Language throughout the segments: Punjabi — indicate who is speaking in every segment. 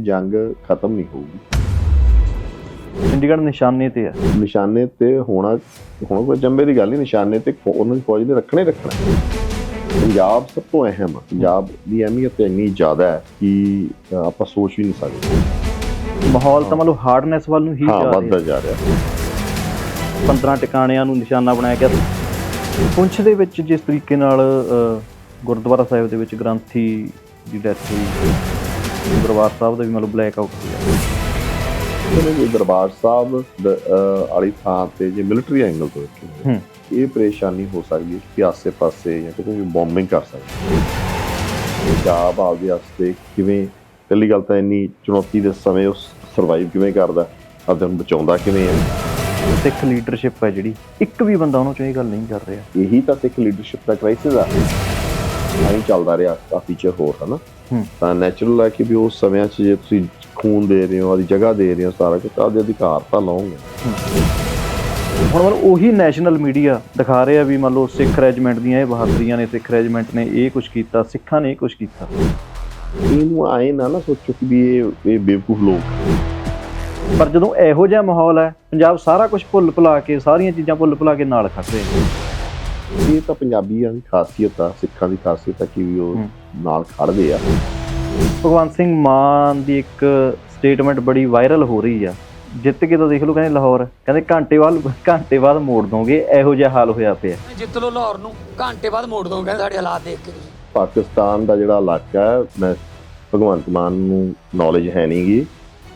Speaker 1: ਇਹ ਜੰਗ ਖਤਮ ਨਹੀਂ ਹੋਊਗੀ।
Speaker 2: ਚੰਡੀਗੜ੍ਹ ਨਿਸ਼ਾਨੇ ਤੇ ਹੈ
Speaker 1: ਨਿਸ਼ਾਨੇ ਤੇ ਹੋਣਾ ਹੁਣ ਕੋਈ ਜੰਬੇ ਦੀ ਗੱਲ ਨਹੀਂ ਨਿਸ਼ਾਨੇ ਤੇ ਉਹਨਾਂ ਦੀ ਫੌਜ ਨੇ ਰੱਖਣਾ ਹੀ ਰੱਖਣਾ। ਪੰਜਾਬ ਸਭ ਤੋਂ ਅਹਿਮ ਆ। ਪੰਜਾਬ ਦੀ ਅਹਿਮੀਅਤ ਇੰਨੀ ਜ਼ਿਆਦਾ ਹੈ ਕਿ ਆਪਾਂ ਸੋਚ ਵੀ ਨਹੀਂ ਸਕਦੇ।
Speaker 2: ਮਾਹੌਲ ਤਾਂ ਮਤਲਬ ਹਾਰਡਨੈਸ ਵੱਲ ਨੂੰ ਹੀ
Speaker 1: ਹਾਂ
Speaker 2: ਜਾ
Speaker 1: ਵੱਧਦਾ
Speaker 2: ਰਿਹਾ
Speaker 1: ਜਾ ਰਿਹਾ।
Speaker 2: 15 ਟਿਕਾਣਿਆਂ ਨੂੰ ਨਿਸ਼ਾਨਾ ਬਣਾਇਆ ਗਿਆ ਪੁੰਛ ਦੇ ਵਿੱਚ ਜਿਸ ਤਰੀਕੇ ਨਾਲ ਗੁਰਦੁਆਰਾ ਸਾਹਿਬ ਦੇ ਵਿੱਚ ਗ੍ਰੰਥੀ ਦੀ ਡੈਥ ਹੋਈ। ਦਰਬਾਰ ਸਾਹਿਬ ਦਾ ਵੀ ਮਤਲਬ ਬਲੈਕ ਆਊਟ ਹੋਇਆ
Speaker 1: ਚਲੋ ਜੀ ਦਰਬਾਰ ਸਾਹਿਬ ਵਾਲੀ ਥਾਂ ਤੇ ਜੇ ਮਿਲਟਰੀ ਐਂਗਲ ਤੋਂ ਦੇਖੀਏ,
Speaker 2: ਹੂੰ।
Speaker 1: ਇਹ ਪਰੇਸ਼ਾਨੀ ਹੋ ਸਕਦੀ ਹੈ ਕਿ ਆਸੇ ਪਾਸੇ ਜਾਂ ਕਿਤੇ ਵੀ ਬੰਬਿੰਗ ਕਰ ਸਕਦੇ ਪੰਜਾਬ ਆਪਦੇ ਵਾਸਤੇ ਕਿਵੇਂ ਪਹਿਲੀ ਗੱਲ ਤਾਂ ਇੰਨੀ ਚੁਣੌਤੀ ਦੇ ਸਮੇਂ ਉਸ ਸਰਵਾਈਵ ਕਿਵੇਂ ਕਰਦਾ ਆਪਦੇ ਨੂੰ ਬਚਾਉਂਦਾ ਕਿਵੇਂ ਹੈ?
Speaker 2: ਸਿੱਖ ਲੀਡਰਸ਼ਿਪ ਹੈ ਜਿਹੜੀ। ਇੱਕ ਵੀ ਬੰਦਾ ਉਹਨਾਂ ਚੋਂ ਇਹ ਗੱਲ ਨਹੀਂ ਕਰ ਰਿਹਾ।
Speaker 1: ਇਹੀ ਤਾਂ ਸਿੱਖ ਲੀਡਰਸ਼ਿਪ ਦਾ ਕ੍ਰਾਈਸਿਸ ਆ। ਆਈ ਚੱਲਦਾ ਰਿਹਾ ਕਾਫੀ ਚਿਰ ਹੋਰ ਹਨਾ? ਤਾਂ ਨੈਚੁਰਲ ਹੈ ਕਿ ਵੀ ਉਸ ਸਮਿਆਂ 'ਚ ਜੇ ਤੁਸੀਂ ਖੂਨ ਦੇ ਰਹੇ ਹੋ ਆਦੀ ਜਗ੍ਹਾ ਦੇ ਰਹੇ ਹੋ ਸਾਰਾ ਕੁਝ ਤਾਂ ਅਧਿਕਾਰ ਤਾਂ ਲਓਗੇ।
Speaker 2: ਹੁਣ ਮਤਲਬ ਉਹੀ ਨੈਸ਼ਨਲ ਮੀਡੀਆ ਦਿਖਾ ਰਿਹਾ ਵੀ ਮੰਨ ਲਓ ਸਿੱਖ ਰੈਜੀਮੈਂਟ ਦੀਆਂ ਇਹ ਬਹਾਦਰੀਆਂ ਨੇ ਸਿੱਖ ਰੈਜੀਮੈਂਟ ਨੇ ਇਹ ਕੁਝ ਕੀਤਾ ਸਿੱਖਾਂ ਨੇ ਇਹ ਕੁਝ ਕੀਤਾ।
Speaker 1: ਇਹਨੂੰ ਆਏ ਨਾ ਨਾ ਸੋਚੋ ਕਿ ਵੀ ਇਹ ਇਹ ਬੇਵਕੂਫ ਲੋਕ
Speaker 2: ਪਰ ਜਦੋਂ ਇਹੋ ਜਿਹਾ ਮਾਹੌਲ ਹੈ ਪੰਜਾਬ ਸਾਰਾ ਕੁਝ ਭੁੱਲ ਭੁਲਾ ਕੇ ਸਾਰੀਆਂ ਚੀਜ਼ਾਂ ਭੁੱਲ ਭੁਲਾ ਕੇ ਨਾਲ ਖੜ ਰਹੇ ਨੇ।
Speaker 1: ਇਹ ਤਾਂ ਪੰਜਾਬੀਆਂ ਦੀ ਖਾਸੀਅਤ ਆ ਸਿੱਖਾਂ ਦੀ ਖਾਸੀਅਤ ਆ ਕਿ ਵੀ ਉਹ। ਨਾਲ ਖੜਦੇ ਆ।
Speaker 2: ਭਗਵੰਤ ਸਿੰਘ ਮਾਨ ਦੀ ਇੱਕ ਸਟੇਟਮੈਂਟ ਬੜੀ ਵਾਇਰਲ ਹੋ ਰਹੀ ਆ। ਜਿੱਤ ਕੇ ਤਾਂ ਦੇਖ ਲਓ ਕਹਿੰਦੇ ਲਾਹੌਰ ਕਹਿੰਦੇ ਘੰਟੇ ਬਾਅਦ ਘੰਟੇ ਬਾਅਦ ਮੋੜ ਦੋਗੇ ਇਹੋ ਜਿਹਾ ਹਾਲ ਹੋਇਆ ਪਿਆ।
Speaker 3: ਜਿੱਤ ਲੋ ਲਾਹੌਰ ਨੂੰ ਘੰਟੇ ਬਾਅਦ ਮੋੜ ਦੋਗੇ ਸਾਡੇ ਹਾਲਾਤ ਦੇਖ ਕੇ
Speaker 1: ਪਾਕਿਸਤਾਨ ਦਾ ਜਿਹੜਾ ਇਲਾਕਾ ਹੈ ਮੈਂ ਭਗਵੰਤ ਮਾਨ ਨੂੰ ਨੌਲੇਜ ਹੈ ਨਹੀਂਗੀ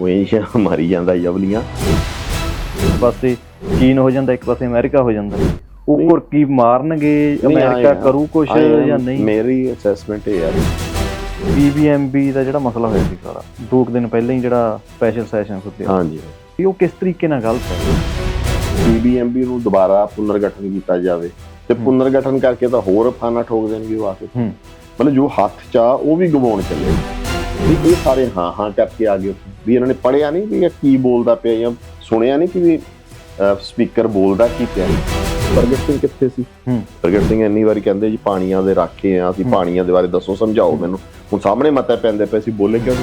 Speaker 1: ਉਹ ਇਹ ਮਾਰੀ ਜਾਂਦਾ ਜਵਲੀਆਂ।
Speaker 2: ਇੱਕ ਪਾਸੇ ਚੀਨ ਹੋ ਜਾਂਦਾ ਇੱਕ ਪਾਸੇ ਅਮਰੀਕਾ ਹੋ ਜਾਂਦਾ। ਉਹ। ਕੁਰਕੀ ਮਾਰਨਗੇ ਅਮਰੀਕਾ
Speaker 1: ਆ।
Speaker 2: ਕਰੂ ਕੁਝ ਜਾਂ
Speaker 1: ਆ,
Speaker 2: ਨਹੀਂ?
Speaker 1: ਮੇਰੀ ਅਸੈਸਮੈਂਟ ਇਹ ਹੈ
Speaker 2: ਬੀਬੀਐਮਬੀ ਦਾ ਜਿਹੜਾ ਮਸਲਾ ਹੋਇਆ ਸੀ ਸਾਰਾ ਦੋ ਕੁ ਦਿਨ ਪਹਿਲਾਂ ਹੀ ਜਿਹੜਾ ਸਪੈਸ਼ਲ ਸੈਸ਼ਨ ਹੁੰਦੇ
Speaker 1: ਹਾਂਜੀ।
Speaker 2: ਵੀ ਉਹ ਕਿਸ ਤਰੀਕੇ ਨਾਲ ਗਲਤ ਹੈ?
Speaker 1: ਬੀਬੀਐਮਬੀ ਨੂੰ ਦੁਬਾਰਾ ਪੁਨਰਗਠਨ ਕੀਤਾ ਜਾਵੇ ਤੇ ਪੁਨਰਗਠਨ ਕਰਕੇ ਤਾਂ ਹੋਰ ਫਾਨਾ ਠੋਕ ਦੇਣਗੇ ਉਹ ਆ ਕੇ। ਮਤਲਬ ਜੋ ਹੱਥ ਚ ਆ ਉਹ ਵੀ ਗਵਾਉਣ ਚੱਲੇ। ਵੀ ਇਹ ਸਾਰੇ ਹਾਂ ਹਾਂ ਕਰਕੇ ਆ ਗਏ। ਵੀ ਇਹਨਾਂ ਨੇ ਪੜਿਆ ਨਹੀਂ ਵੀ ਇਹ ਕੀ ਬੋਲਦਾ ਪਿਆ ਜਾਂ ਸੁਣਿਆ ਨਹੀਂ ਕਿ ਵੀ ਸਪੀਕਰ ਬੋਲਦਾ ਕੀ ਪਿਆ। ਪ੍ਰਗਟ ਸਿੰਘ ਕਿੱਥੇ ਸੀ?
Speaker 2: ਹੂੰ।
Speaker 1: ਪ੍ਰਗਟ ਸਿੰਘ ਇੰਨੀ ਵਾਰੀ ਕਹਿੰਦੇ ਜੀ ਪਾਣੀਆਂ ਦੇ ਰਾਖੇ ਆ ਅਸੀਂ ਪਾਣੀਆਂ ਦੇ ਬਾਰੇ ਦੱਸੋ ਸਮਝਾਓ ਮੈਨੂੰ। ਹੁਣ ਸਾਹਮਣੇ ਮਤਾ ਪੈਂਦੇ ਪਏ ਸੀ ਬੋਲੇ ਕਿਉਂ?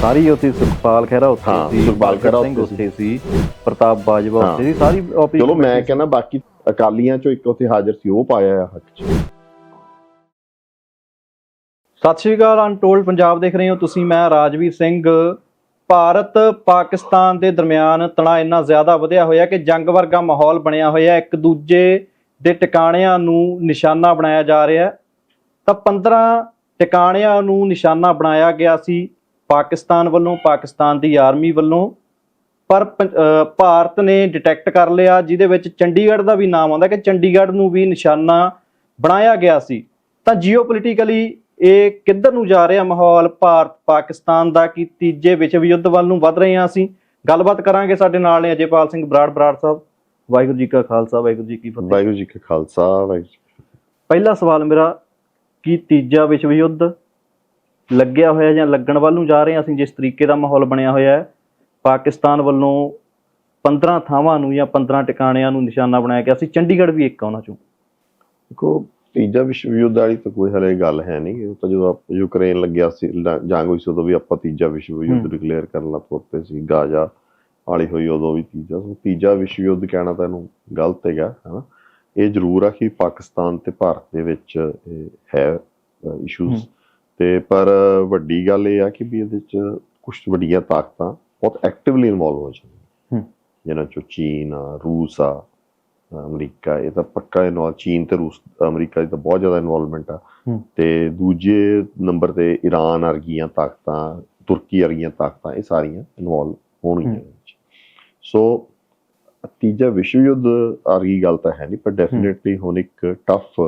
Speaker 2: ਸਾਰੀ ਉੱਥੇ ਸੁਖਪਾਲ ਖਹਿਰਾ ਉੱਥੇ ਸੀ
Speaker 1: ਸੁਖਪਾਲ ਖਹਿਰਾ ਉੱਥੇ
Speaker 2: ਸੀ। ਪ੍ਰਤਾਪ ਬਾਜਵਾ। ਉੱਥੇ ਸੀ ਸਾਰੀ
Speaker 1: ਚਲੋ ਮੈਂ। ਕਹਿੰਦਾ ਬਾਕੀ ਅਕਾਲੀਆਂ ਚੋਂ ਇੱਕ ਉੱਥੇ ਹਾਜ਼ਰ ਸੀ ਉਹ ਪਾਇਆ ਆ ਹੱਕ ਚ।
Speaker 2: ਸਤਿ ਸ਼੍ਰੀ ਅਕਾਲ ਅਨਟੋਲਡ ਪੰਜਾਬ ਦੇਖ ਰਹੇ ਹੋ ਤੁਸੀਂ ਮੈਂ ਰਾਜਵੀਰ ਸਿੰਘ। ਭਾਰਤ ਪਾਕਿਸਤਾਨ ਦੇ ਦਰਮਿਆਨ ਤਣਾਅ ਇੰਨਾ ਜ਼ਿਆਦਾ ਵਧਿਆ ਹੋਇਆ ਕਿ ਜੰਗ ਵਰਗਾ ਮਾਹੌਲ ਬਣਿਆ ਹੋਇਆ ਇੱਕ ਦੂਜੇ ਦੇ ਟਿਕਾਣਿਆਂ ਨੂੰ ਨਿਸ਼ਾਨਾ ਬਣਾਇਆ ਜਾ ਰਿਹਾ ਹੈ। ਤਾਂ 15 ਟਿਕਾਣਿਆਂ ਨੂੰ ਨਿਸ਼ਾਨਾ ਬਣਾਇਆ ਗਿਆ ਸੀ ਪਾਕਿਸਤਾਨ ਵੱਲੋਂ, ਪਾਕਿਸਤਾਨ ਦੀ ਆਰਮੀ ਵੱਲੋਂ। ਪਰ ਪੰ- ਭਾਰਤ ਨੇ ਡਿਟੈਕਟ ਕਰ ਲਿਆ, ਜਿਹਦੇ ਵਿੱਚ ਚੰਡੀਗੜ੍ਹ ਦਾ ਵੀ ਨਾਮ ਆਉਂਦਾ ਕਿ ਚੰਡੀਗੜ੍ਹ ਨੂੰ ਵੀ ਨਿਸ਼ਾਨਾ ਬਣਾਇਆ ਗਿਆ ਸੀ। ਤਾਂ ਜੀਓਪੋਲਿਟੀਕਲੀ ਇਹ ਕਿੱਧਰ ਨੂੰ ਜਾ ਰਿਹਾ ਮਾਹੌਲ? ਭਾਰਤ ਪਾਕਿਸਤਾਨ ਦਾ ਕਿ ਤੀਜੇ ਵਿਸ਼ਵ ਯੁੱਧ ਵੱਲ ਨੂੰ ਵੱਧ ਰਹੇ ਹਾਂ ਅਸੀਂ ਗੱਲਬਾਤ ਕਰਾਂਗੇ ਸਾਡੇ ਨਾਲ ਨੇ ਅਜੇਪਾਲ ਸਿੰਘ ਬਰਾੜ ਬਰਾੜ ਸਾਹਿਬ। ਵਾਹਿਗੁਰੂ ਜੀ ਕਾ ਖਾਲਸਾ ਵਾਹਿਗੁਰੂ ਜੀ ਕੀ ਫਤਿਹ।
Speaker 1: ਵਾਹਿਗੁਰੂ ਜੀ ਕਾ ਖਾਲਸਾ ਵਾਹਿਗੁਰੂ
Speaker 2: ਪਹਿਲਾ ਸਵਾਲ ਮੇਰਾ ਕੀ ਤੀਜਾ ਵਿਸ਼ਵ ਯੁੱਧ ਲੱਗਿਆ ਹੋਇਆ ਜਾਂ ਲੱਗਣ ਵੱਲ ਨੂੰ ਜਾ ਰਹੇ ਹਾਂ ਅਸੀਂ ਜਿਸ ਤਰੀਕੇ ਦਾ ਮਾਹੌਲ ਬਣਿਆ ਹੋਇਆ ਹੈ? ਪਾਕਿਸਤਾਨ ਵੱਲੋਂ 15 ਥਾਵਾਂ ਨੂੰ ਜਾਂ 15 ਟਿਕਾਣਿਆਂ ਨੂੰ ਨਿਸ਼ਾਨਾ ਬਣਾਇਆ ਗਿਆ ਸੀ। ਚੰਡੀਗੜ੍ਹ ਵੀ ਇੱਕ ਆ ਉਹਨਾਂ ਚੋਂ।
Speaker 1: ਦੇਖੋ ਤੀਜਾ ਵਿਸ਼ਵ ਯੁੱਧ ਵਾਲੀ ਤਾਂ ਕੋਈ ਹਲੇ ਗੱਲ ਹੈ ਨਹੀਂ ਉਹ ਤਾਂ ਜਦੋਂ ਯੂਕਰੇਨ ਲੱਗਿਆ ਸੀ ਜੰਗ ਹੋਈ ਸੀ ਉਦੋਂ ਵੀ ਆਪਾਂ ਤੀਜਾ ਵਿਸ਼ਵ ਯੁੱਧ। ਡਿਕਲੇਅਰ ਕਰਨ ਲੱਗ ਪਏ ਸੀ ਗਾਜ਼ਾ ਵਾਲੀ ਹੋਈ ਉਦੋਂ ਵੀ ਤੀਜਾ ਸੋ ਤੀਜਾ ਵਿਸ਼ਵ ਯੁੱਧ ਕਹਿਣਾ ਤਾਂ ਇਹਨੂੰ ਗਲਤ ਹੈਗਾ ਹਨਾ ਇਹ ਜ਼ਰੂਰ ਆ ਕਿ ਪਾਕਿਸਤਾਨ ਤੇ ਭਾਰਤ ਦੇ ਵਿੱਚ ਇਹ ਹੈ ਇਸ਼ੂਜ਼। ਤੇ ਪਰ ਵੱਡੀ ਗੱਲ ਇਹ ਆ ਕਿ ਵੀ ਇਹਦੇ ਚ ਕੁਝ ਵੱਡੀਆਂ ਤਾਕਤਾਂ ਬਹੁਤ ਐਕਟਿਵਲੀ ਇਨਵੋਲਵ ਹੋ ਜਾਂਦੀਆਂ। ਜਿਹਨਾਂ ਚੋਂ ਚੀਨ ਆ ਰੂਸ ਆ ਅਮਰੀਕਾ ਇਹ ਤਾਂ ਪੱਕਾ ਇਨਵੋਲ ਚੀਨ ਤੇ ਰੂਸ ਅਮਰੀਕਾ ਦੀ ਤਾਂ ਬਹੁਤ ਜ਼ਿਆਦਾ ਇਨਵੋਲਵਮੈਂਟ ਆ
Speaker 2: ਹੂੰ।
Speaker 1: ਤੇ ਦੂਜੇ ਨੰਬਰ ਤੇ ਈਰਾਨ ਵਰਗੀਆਂ ਤਾਕਤਾਂ ਤੁਰਕੀ ਵਰਗੀਆਂ ਤਾਕਤਾਂ ਇਹ ਸਾਰੀਆਂ ਇਨਵੋਲਵ ਹੋਣਗੀਆਂ
Speaker 2: ਹੂੰ।
Speaker 1: ਸੋ ਤੀਜਾ ਵਿਸ਼ਵ ਯੁੱਧ ਵਰਗੀ ਗੱਲ ਤਾਂ ਹੈ ਨਹੀਂ ਪਰ ਡੈਫੀਨਿਟਲੀ ਹੁਣ ਇੱਕ ਟਫ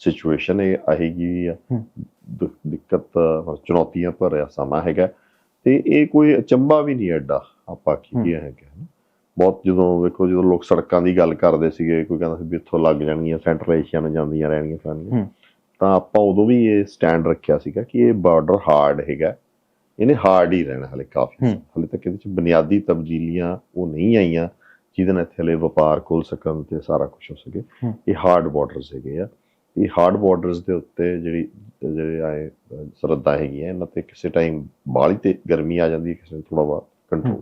Speaker 1: ਸਿਚੁਏਸ਼ਨ ਆਏਗੀ
Speaker 2: ਹੂੰ।
Speaker 1: ਦੁ- ਦਿੱਕਤ ਚੁਣੌਤੀਆਂ ਭਰਿਆ ਸਮਾਂ ਹੈਗਾ ਤੇ ਇਹ ਕੋਈ ਅਚੰਭਾ ਵੀ ਨਹੀਂ ਐਡਾ ਆਪਾਂ ਕੀ ਹੈਗਾ ਨਾ। ਬਹੁਤ ਜਦੋਂ ਵੇਖੋ ਜਦੋਂ ਲੋਕ ਸੜਕਾਂ ਦੀ ਗੱਲ ਕਰਦੇ ਸੀਗੇ ਕੋਈ ਕਹਿੰਦਾ ਸੀ ਵੀ ਇੱਥੋਂ ਲੱਗ ਜਾਣਗੀਆਂ ਸੈਂਟਰਲ ਏਸ਼ੀਆ ਨੂੰ ਜਾਂਦੀਆਂ ਰਹਿਣਗੀਆਂ ਫਲਾਣੀਆਂ
Speaker 2: ਹੂੰ।
Speaker 1: ਤਾਂ ਆਪਾਂ ਉਦੋਂ ਵੀ ਇਹ ਸਟੈਂਡ ਰੱਖਿਆ ਸੀਗਾ ਕਿ ਇਹ ਬਾਰਡਰ ਹਾਰਡ ਹੈਗਾ ਇਹਨੇ ਹਾਰਡ ਹੀ ਰਹਿਣਾ ਹਲੇ ਕਾਫੀ
Speaker 2: ਹੂੰ।
Speaker 1: ਹਲੇ ਤੱਕ ਇਹਦੇ ਚ ਬੁਨਿਆਦੀ ਤਬਦੀਲੀਆਂ ਉਹ ਨਹੀਂ ਆਈਆਂ ਜਿਹਦੇ ਨਾਲ ਇੱਥੇ ਹਲੇ ਵਪਾਰ ਖੁੱਲ ਸਕਣ ਤੇ ਸਾਰਾ ਕੁਝ ਹੋ ਸਕੇ
Speaker 2: ਹੂੰ।
Speaker 1: ਇਹ ਹਾਰਡ ਬਾਰਡਰਸ ਹੈਗੇ ਆ ਇਹ ਹਾਰਡ ਬਾਰਡਰਸ ਦੇ ਉੱਤੇ ਜਿਹੜੀ ਜਿਹੜੇ ਆਏ ਅਹ, ਸਰਹੱਦਾਂ ਹੈਗੀਆਂ ਇਹਨਾਂ ਤੇ ਕਿਸੇ ਟਾਈਮ ਬਾਹਲੀ ਤੇ ਗਰਮੀ ਆ ਜਾਂਦੀ ਹੈ ਕਿਸੇ ਥੋੜਾ ਬਹੁਤ ਕੰਟਰੋਲ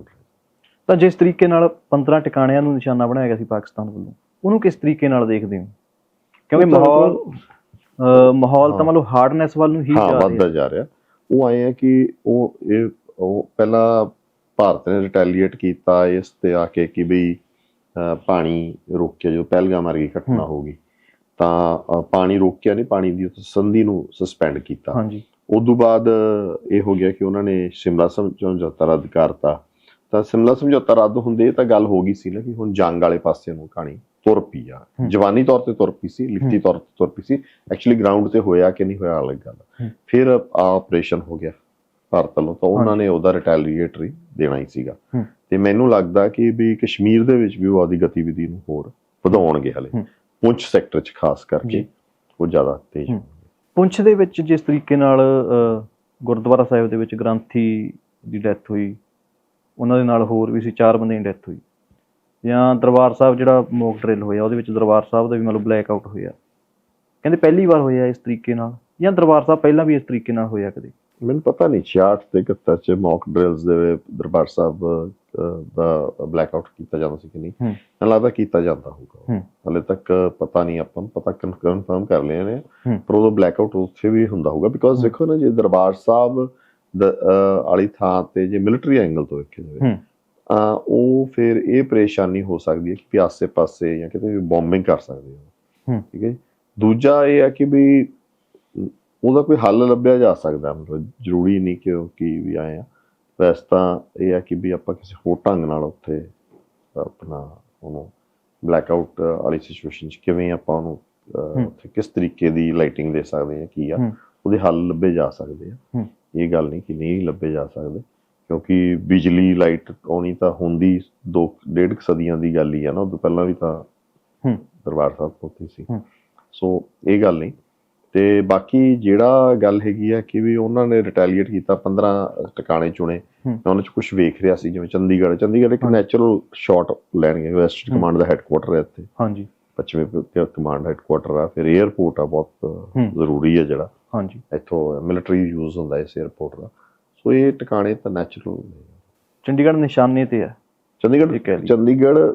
Speaker 2: ਤਾਂ ਜਿਸ ਤਰੀਕੇ ਨਾਲ 15 ਟਿਕਾਣਿਆਂ ਨੂੰ ਨਿਸ਼ਾਨਾ ਬਣਾਇਆ ਗਿਆ ਸੀ ਪਾਕਿਸਤਾਨ ਵੱਲੋਂ ਉਹਨੂੰ ਕਿਸ ਤਰੀਕੇ ਨਾਲ ਦੇਖਦੇ ਹੋ? ਕਿਉਂਕਿ ਮਾਹੌਲ ਮਾਹੌਲ ਤਾਂ। ਮਤਲਬ ਹਾਰਡਨੈਸ ਵੱਲ ਨੂੰ ਹੀ ਜਾ ਰਿਹਾ।
Speaker 1: ਵੱਧਦਾ ਜਾ ਰਿਹਾ। ਉਹ ਆਏ ਆ ਕਿ ਉਹ ਇਹ ਉਹ ਪਹਿਲਾਂ ਭਾਰਤ ਨੇ ਰਿਟੈਲੀਏਟ ਕੀਤਾ ਇਸ ਤੇ ਆ ਕੇ ਕਿ ਵੀ ਪਾਣੀ ਰੋਕਿਆ ਜਦੋਂ ਪਹਿਲਗਾਮ ਵਰਗੀ ਘਟਨਾ
Speaker 2: ਹੂੰ।
Speaker 1: ਗਈ ਤਾਂ ਪਾਣੀ ਰੋਕਿਆ ਨਹੀਂ ਪਾਣੀ ਦੀ ਸੰਧੀ ਨੂੰ ਸਸਪੈਂਡ ਕੀਤਾ।
Speaker 2: ਹਾਂਜੀ।
Speaker 1: ਉਸ ਤੋਂ ਬਾਅਦ ਇਹ ਹੋ ਗਿਆ ਕਿ ਉਹਨਾਂ ਨੇ ਸ਼ਿਮਲਾ ਸਮਝੌਤਾ ਰੱਦ ਕਰਤਾ ਤਾਂ ਸ਼ਿਮਲਾ ਸਮਝੌਤਾ ਰੱਦ ਹੁੰਦੇ ਤਾਂ ਗੱਲ ਹੋ ਗਈ ਸੀ ਨਾ ਕਿ ਹੁਣ ਜੰਗ ਵਾਲੇ ਪਾਸੇ ਨੂੰ ਕਹਾਣੀ ਤੁਰ ਪਈ ਆ। ਜਵਾਨੀ ਤੌਰ ਤੇ ਤੁਰ ਪਈ ਸੀ ਲਿਖਤੀ। ਤੌਰ ਤੇ ਤੁਰ ਪਈ ਸੀ ਐਕਚੁਅਲੀ ਗਰਾਊਂਡ ਤੇ ਹੋਇਆ ਕਿ ਨਹੀਂ ਹੋਇਆ ਅਲੱਗ ਗੱਲ। ਫਿਰ ਆਪਰੇਸ਼ਨ ਹੋ ਗਿਆ ਭਾਰਤ ਵੱਲੋਂ ਤਾਂ ਉਹਨਾਂ ਨੇ ਉਹਦਾ ਰਿਟੈਲੀਏਟਰੀ ਦੇਣਾ ਹੀ ਸੀਗਾ। ਤੇ ਮੈਨੂੰ ਲੱਗਦਾ ਕਿ ਵੀ ਕਸ਼ਮੀਰ ਦੇ ਵਿੱਚ ਵੀ ਉਹ ਆਪਦੀ ਗਤੀਵਿਧੀ ਨੂੰ ਹੋਰ ਵਧਾਉਣਗੇ ਹਲੇ। ਪੁੰਛ ਸੈਕਟਰ 'ਚ ਖਾਸ ਕਰਕੇ। ਉਹ ਜ਼ਿਆਦਾ ਤੇਜ਼।
Speaker 2: ਪੁੰਛ ਦੇ ਵਿੱਚ ਜਿਸ ਤਰੀਕੇ ਨਾਲ ਗੁਰਦੁਆਰਾ ਸਾਹਿਬ ਦੇ ਵਿੱਚ ਗ੍ਰੰਥੀ ਦੀ ਡੈਥ ਹੋਈ ਉਹਨਾਂ ਦੇ ਨਾਲ ਹੋਰ ਵੀ ਸੀ ਚਾਰ ਬੰਦਿਆਂ ਦੀ ਡੈਥ ਹੋਈ ਜਾਂ ਦਰਬਾਰ ਸਾਹਿਬ ਜਿਹੜਾ ਮੌਕ ਡਰਿਲ ਹੋਇਆ ਉਹਦੇ ਵਿੱਚ ਦਰਬਾਰ ਸਾਹਿਬ ਦਾ ਵੀ ਮਤਲਬ ਬਲੈਕ ਆਊਟ ਹੋਇਆ ਕਹਿੰਦੇ ਪਹਿਲੀ ਵਾਰ ਹੋਇਆ ਇਸ ਤਰੀਕੇ ਨਾਲ ਜਾਂ ਦਰਬਾਰ ਸਾਹਿਬ ਪਹਿਲਾਂ ਵੀ ਇਸ ਤਰੀਕੇ ਨਾਲ ਹੋਇਆ ਕਦੇ
Speaker 1: ਮੈਨੂੰ ਪਤਾ ਨਹੀਂ 66 ਤੇ 71 ਚ ਮੌਕ ਡ੍ਰਿਲਸ ਦੇ ਦਰਬਾਰ ਸਾਹਿਬ ਦਾ ਬਲੈਕਆਊਟ ਕੀਤਾ ਜਾਂਦਾ ਸੀ ਕਿ ਨਹੀਂ। ਮੈਨੂੰ ਲੱਗਦਾ ਕੀਤਾ ਜਾਂਦਾ ਹੋਊਗਾ। ਹਲੇ ਤੱਕ ਪਤਾ ਨਹੀਂ ਆਪਾਂ ਨੂੰ ਪਤਾ ਕਨਫਰਮ ਕਰ ਲਿਆ ਨੇ। ਪਰ ਉਹਦਾ ਬਲੈਕਆਊਟ ਉੱਥੇ ਵੀ ਹੁੰਦਾ ਹੋਊਗਾ ਬਿਕੋਜ਼। ਦੇਖੋ ਨਾ ਜੇ ਦਰਬਾਰ ਸਾਹਿਬ ਵਾਲੀ ਥਾਂ ਤੇ ਜੇ ਮਿਲਟਰੀ ਐਂਗਲ ਤੋਂ ਵੇਖਿਆ ਜਾਵੇ। ਅਹ, ਉਹ ਫਿਰ ਇਹ ਪਰੇਸ਼ਾਨੀ ਹੋ ਸਕਦੀ ਹੈ ਕਿ ਵੀ ਆਸੇ ਪਾਸੇ ਜਾਂ ਕਿਤੇ ਵੀ ਬੰਬਿੰਗ ਕਰ ਸਕਦੇ ਹੋ। ਠੀਕ ਹੈ। ਦੂਜਾ ਇਹ ਹੈ ਕਿ ਵੀ ਉਹਦਾ ਕੋਈ ਹੱਲ ਲੱਭਿਆ ਜਾ ਸਕਦਾ ਮਤਲਬ ਜ਼ਰੂਰੀ ਨਹੀਂ ਕਿ ਉਹ ਕੀ ਵੀ ਆਏ ਆ ਵੈਸੇ ਤਾਂ ਇਹ ਹੈ ਕਿ ਵੀ ਆਪਾਂ ਕਿਸੇ ਹੋਰ ਢੰਗ ਨਾਲ ਉੱਥੇ ਆਪਣਾ ਉਹਨੂੰ ਬਲੈਕਆਊਟ ਵਾਲੀ ਸਿਚੁਏਸ਼ਨ 'ਚ ਕਿਵੇਂ ਆਪਾਂ ਉਹਨੂੰ। ਉੱਥੇ ਕਿਸ ਤਰੀਕੇ ਦੀ ਲਾਈਟਿੰਗ ਦੇ ਸਕਦੇ ਆ ਕੀ ਆ। ਉਹਦੇ ਹੱਲ ਲੱਭੇ ਜਾ ਸਕਦੇ ਆ
Speaker 2: ਹੂੰ।
Speaker 1: ਇਹ ਗੱਲ ਨਹੀਂ ਕਿ ਨਹੀਂ ਲੱਭੇ ਜਾ ਸਕਦੇ ਕਿਉਂਕਿ ਬਿਜਲੀ ਲਾਈਟ ਆਉਣੀ ਤਾਂ ਹੁੰਦੀ ਦੋ ਡੇਢ ਕੁ ਸਦੀਆਂ ਦੀ ਗੱਲ ਹੀ ਆ ਨਾ ਉਦੋਂ ਪਹਿਲਾਂ ਵੀ ਤਾਂ
Speaker 2: ਹੂੰ।
Speaker 1: ਦਰਬਾਰ ਸਾਹਿਬ ਉੱਥੇ ਸੀ। ਸੋ ਇਹ ਗੱਲ ਨਹੀਂ ਤੇ ਬਾਕੀ ਜਿਹੜਾ ਗੱਲ ਹੈਗੀ ਆ ਕਿ ਵੀ ਉਹਨਾਂ ਨੇ ਰਿਟੈਲੀਏਟ ਕੀਤਾ 15 ਟਿਕਾਣੇ ਚੁਣੇ। ਮੈਂ ਉਹਨਾਂ ਚ ਕੁਝ ਵੇਖ ਰਿਹਾ ਸੀ ਜਿਵੇਂ ਚੰਡੀਗੜ੍ਹ ਚੰਡੀਗੜ੍ਹ ਇੱਕ। ਨੈਚੁਰਲ ਸ਼ਾਟ ਲੈਣਗੇ ਵੈਸਟ। ਕਮਾਂਡ ਦਾ ਹੈੱਡਕੁਆਟਰ ਹੈ ਇੱਥੇ
Speaker 2: ਹਾਂਜੀ
Speaker 1: ਪੱਛਮੀ ਕਮਾਂਡ ਹੈੱਡਕੁਆਟਰ ਆ ਫਿਰ 에ਅਰਪੋਰਟ ਆ ਬਹੁਤ। ਜ਼ਰੂਰੀ ਹੈ ਜਿਹੜਾ
Speaker 2: ਹਾਂਜੀ
Speaker 1: ਇੱਥੋਂ ਮਿਲਟਰੀ ਯੂਜ਼ ਹੁੰਦਾ ਇਸ 에ਅਰਪੋਰਟ ਦਾ ਸੋ ਇਹ ਟਿਕਾਣੇ ਤਾਂ ਨੈਚੁਰਲ
Speaker 2: ਚੰਡੀਗੜ੍ਹ ਨਿਸ਼ਾਨੇ ਤੇ ਹੈ
Speaker 1: ਚੰਡੀਗੜ੍ਹ। ਚੰਡੀਗੜ੍ਹ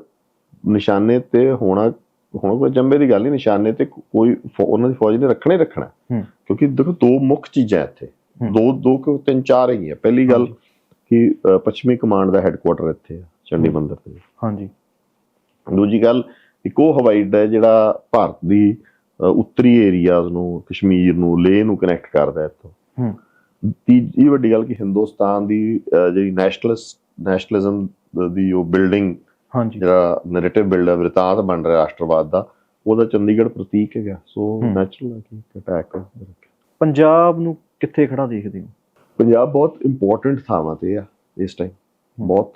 Speaker 1: ਨਿਸ਼ਾਨੇ ਤੇ ਹੋਣਾ ਹੁਣ ਕੋਈ ਜੰਬੇ ਦੀ ਗੱਲ ਨਹੀਂ ਨਿਸ਼ਾਨੇ ਤੇ ਕੋਈ ਉਹਨਾਂ ਦੀ ਫੌਜ ਨੇ ਰੱਖਣਾ ਹੀ ਰੱਖਣਾ
Speaker 2: ਹੂੰ।
Speaker 1: ਕਿਉਂਕਿ ਦੇਖੋ ਦੋ ਮੁੱਖ ਚੀਜ਼ਾਂ ਇੱਥੇ
Speaker 2: ਹੂੰ।
Speaker 1: ਦੋ ਦੋ ਕਿ ਤਿੰਨ ਚਾਰ ਹੈਗੀਆਂ ਪਹਿਲੀ ਗੱਲ। ਕਿ ਪੱਛਮੀ ਕਮਾਂਡ ਦਾ ਹੈੱਡਕੁਆਟਰ ਇੱਥੇ ਆ ਚੰਡੀ
Speaker 2: ਹੂੰ।
Speaker 1: ਮੰਦਰ ਤੇ
Speaker 2: ਹਾਂਜੀ
Speaker 1: ਦੂਜੀ ਗੱਲ ਇੱਕ ਉਹ ਹਵਾਈ ਅੱਡਾ ਹੈ ਜਿਹੜਾ ਭਾਰਤ ਦੀ ਉੱਤਰੀ ਏਰੀਆਜ਼ ਨੂੰ ਕਸ਼ਮੀਰ ਨੂੰ ਲੇਹ ਨੂੰ ਕਨੈਕਟ ਕਰਦਾ ਹੈ ਇੱਥੋਂ
Speaker 2: ਹੂੰ।
Speaker 1: ਤੀਜੀ ਵੱਡੀ ਗੱਲ ਕਿ ਹਿੰਦੁਸਤਾਨ ਦੀ ਜਿਹੜੀ ਨੈਸ਼ਨਲਿਸਟ ਨੈਸ਼ਨਲਿਜ਼ਮ ਦੀ ਉਹ ਬਿਲਡਿੰਗ
Speaker 2: ਹਾਂਜੀ
Speaker 1: ਜਿਹੜਾ ਨੈਰੇਟਿਵ ਬਿਲਡ ਹੈ ਵ੍ਰਿਤਾਂਤ ਬਣ ਰਿਹਾ ਰਾਸ਼ਟਰਵਾਦ ਦਾ ਉਹਦਾ ਚੰਡੀਗੜ੍ਹ ਪ੍ਰਤੀਕ ਹੈਗਾ ਸੋ। ਨੈਚੁਰਲ ਹੈ ਕਿ ਅਟੈਕ
Speaker 2: ਪੰਜਾਬ ਨੂੰ ਕਿੱਥੇ ਖੜਾ ਦੇਖਦੇ ਹੋ
Speaker 1: ਪੰਜਾਬ ਬਹੁਤ ਇੰਪੋਰਟੈਂਟ ਥਾਵਾਂ ਤੇ ਆ ਇਸ ਟਾਈਮ। ਬਹੁਤ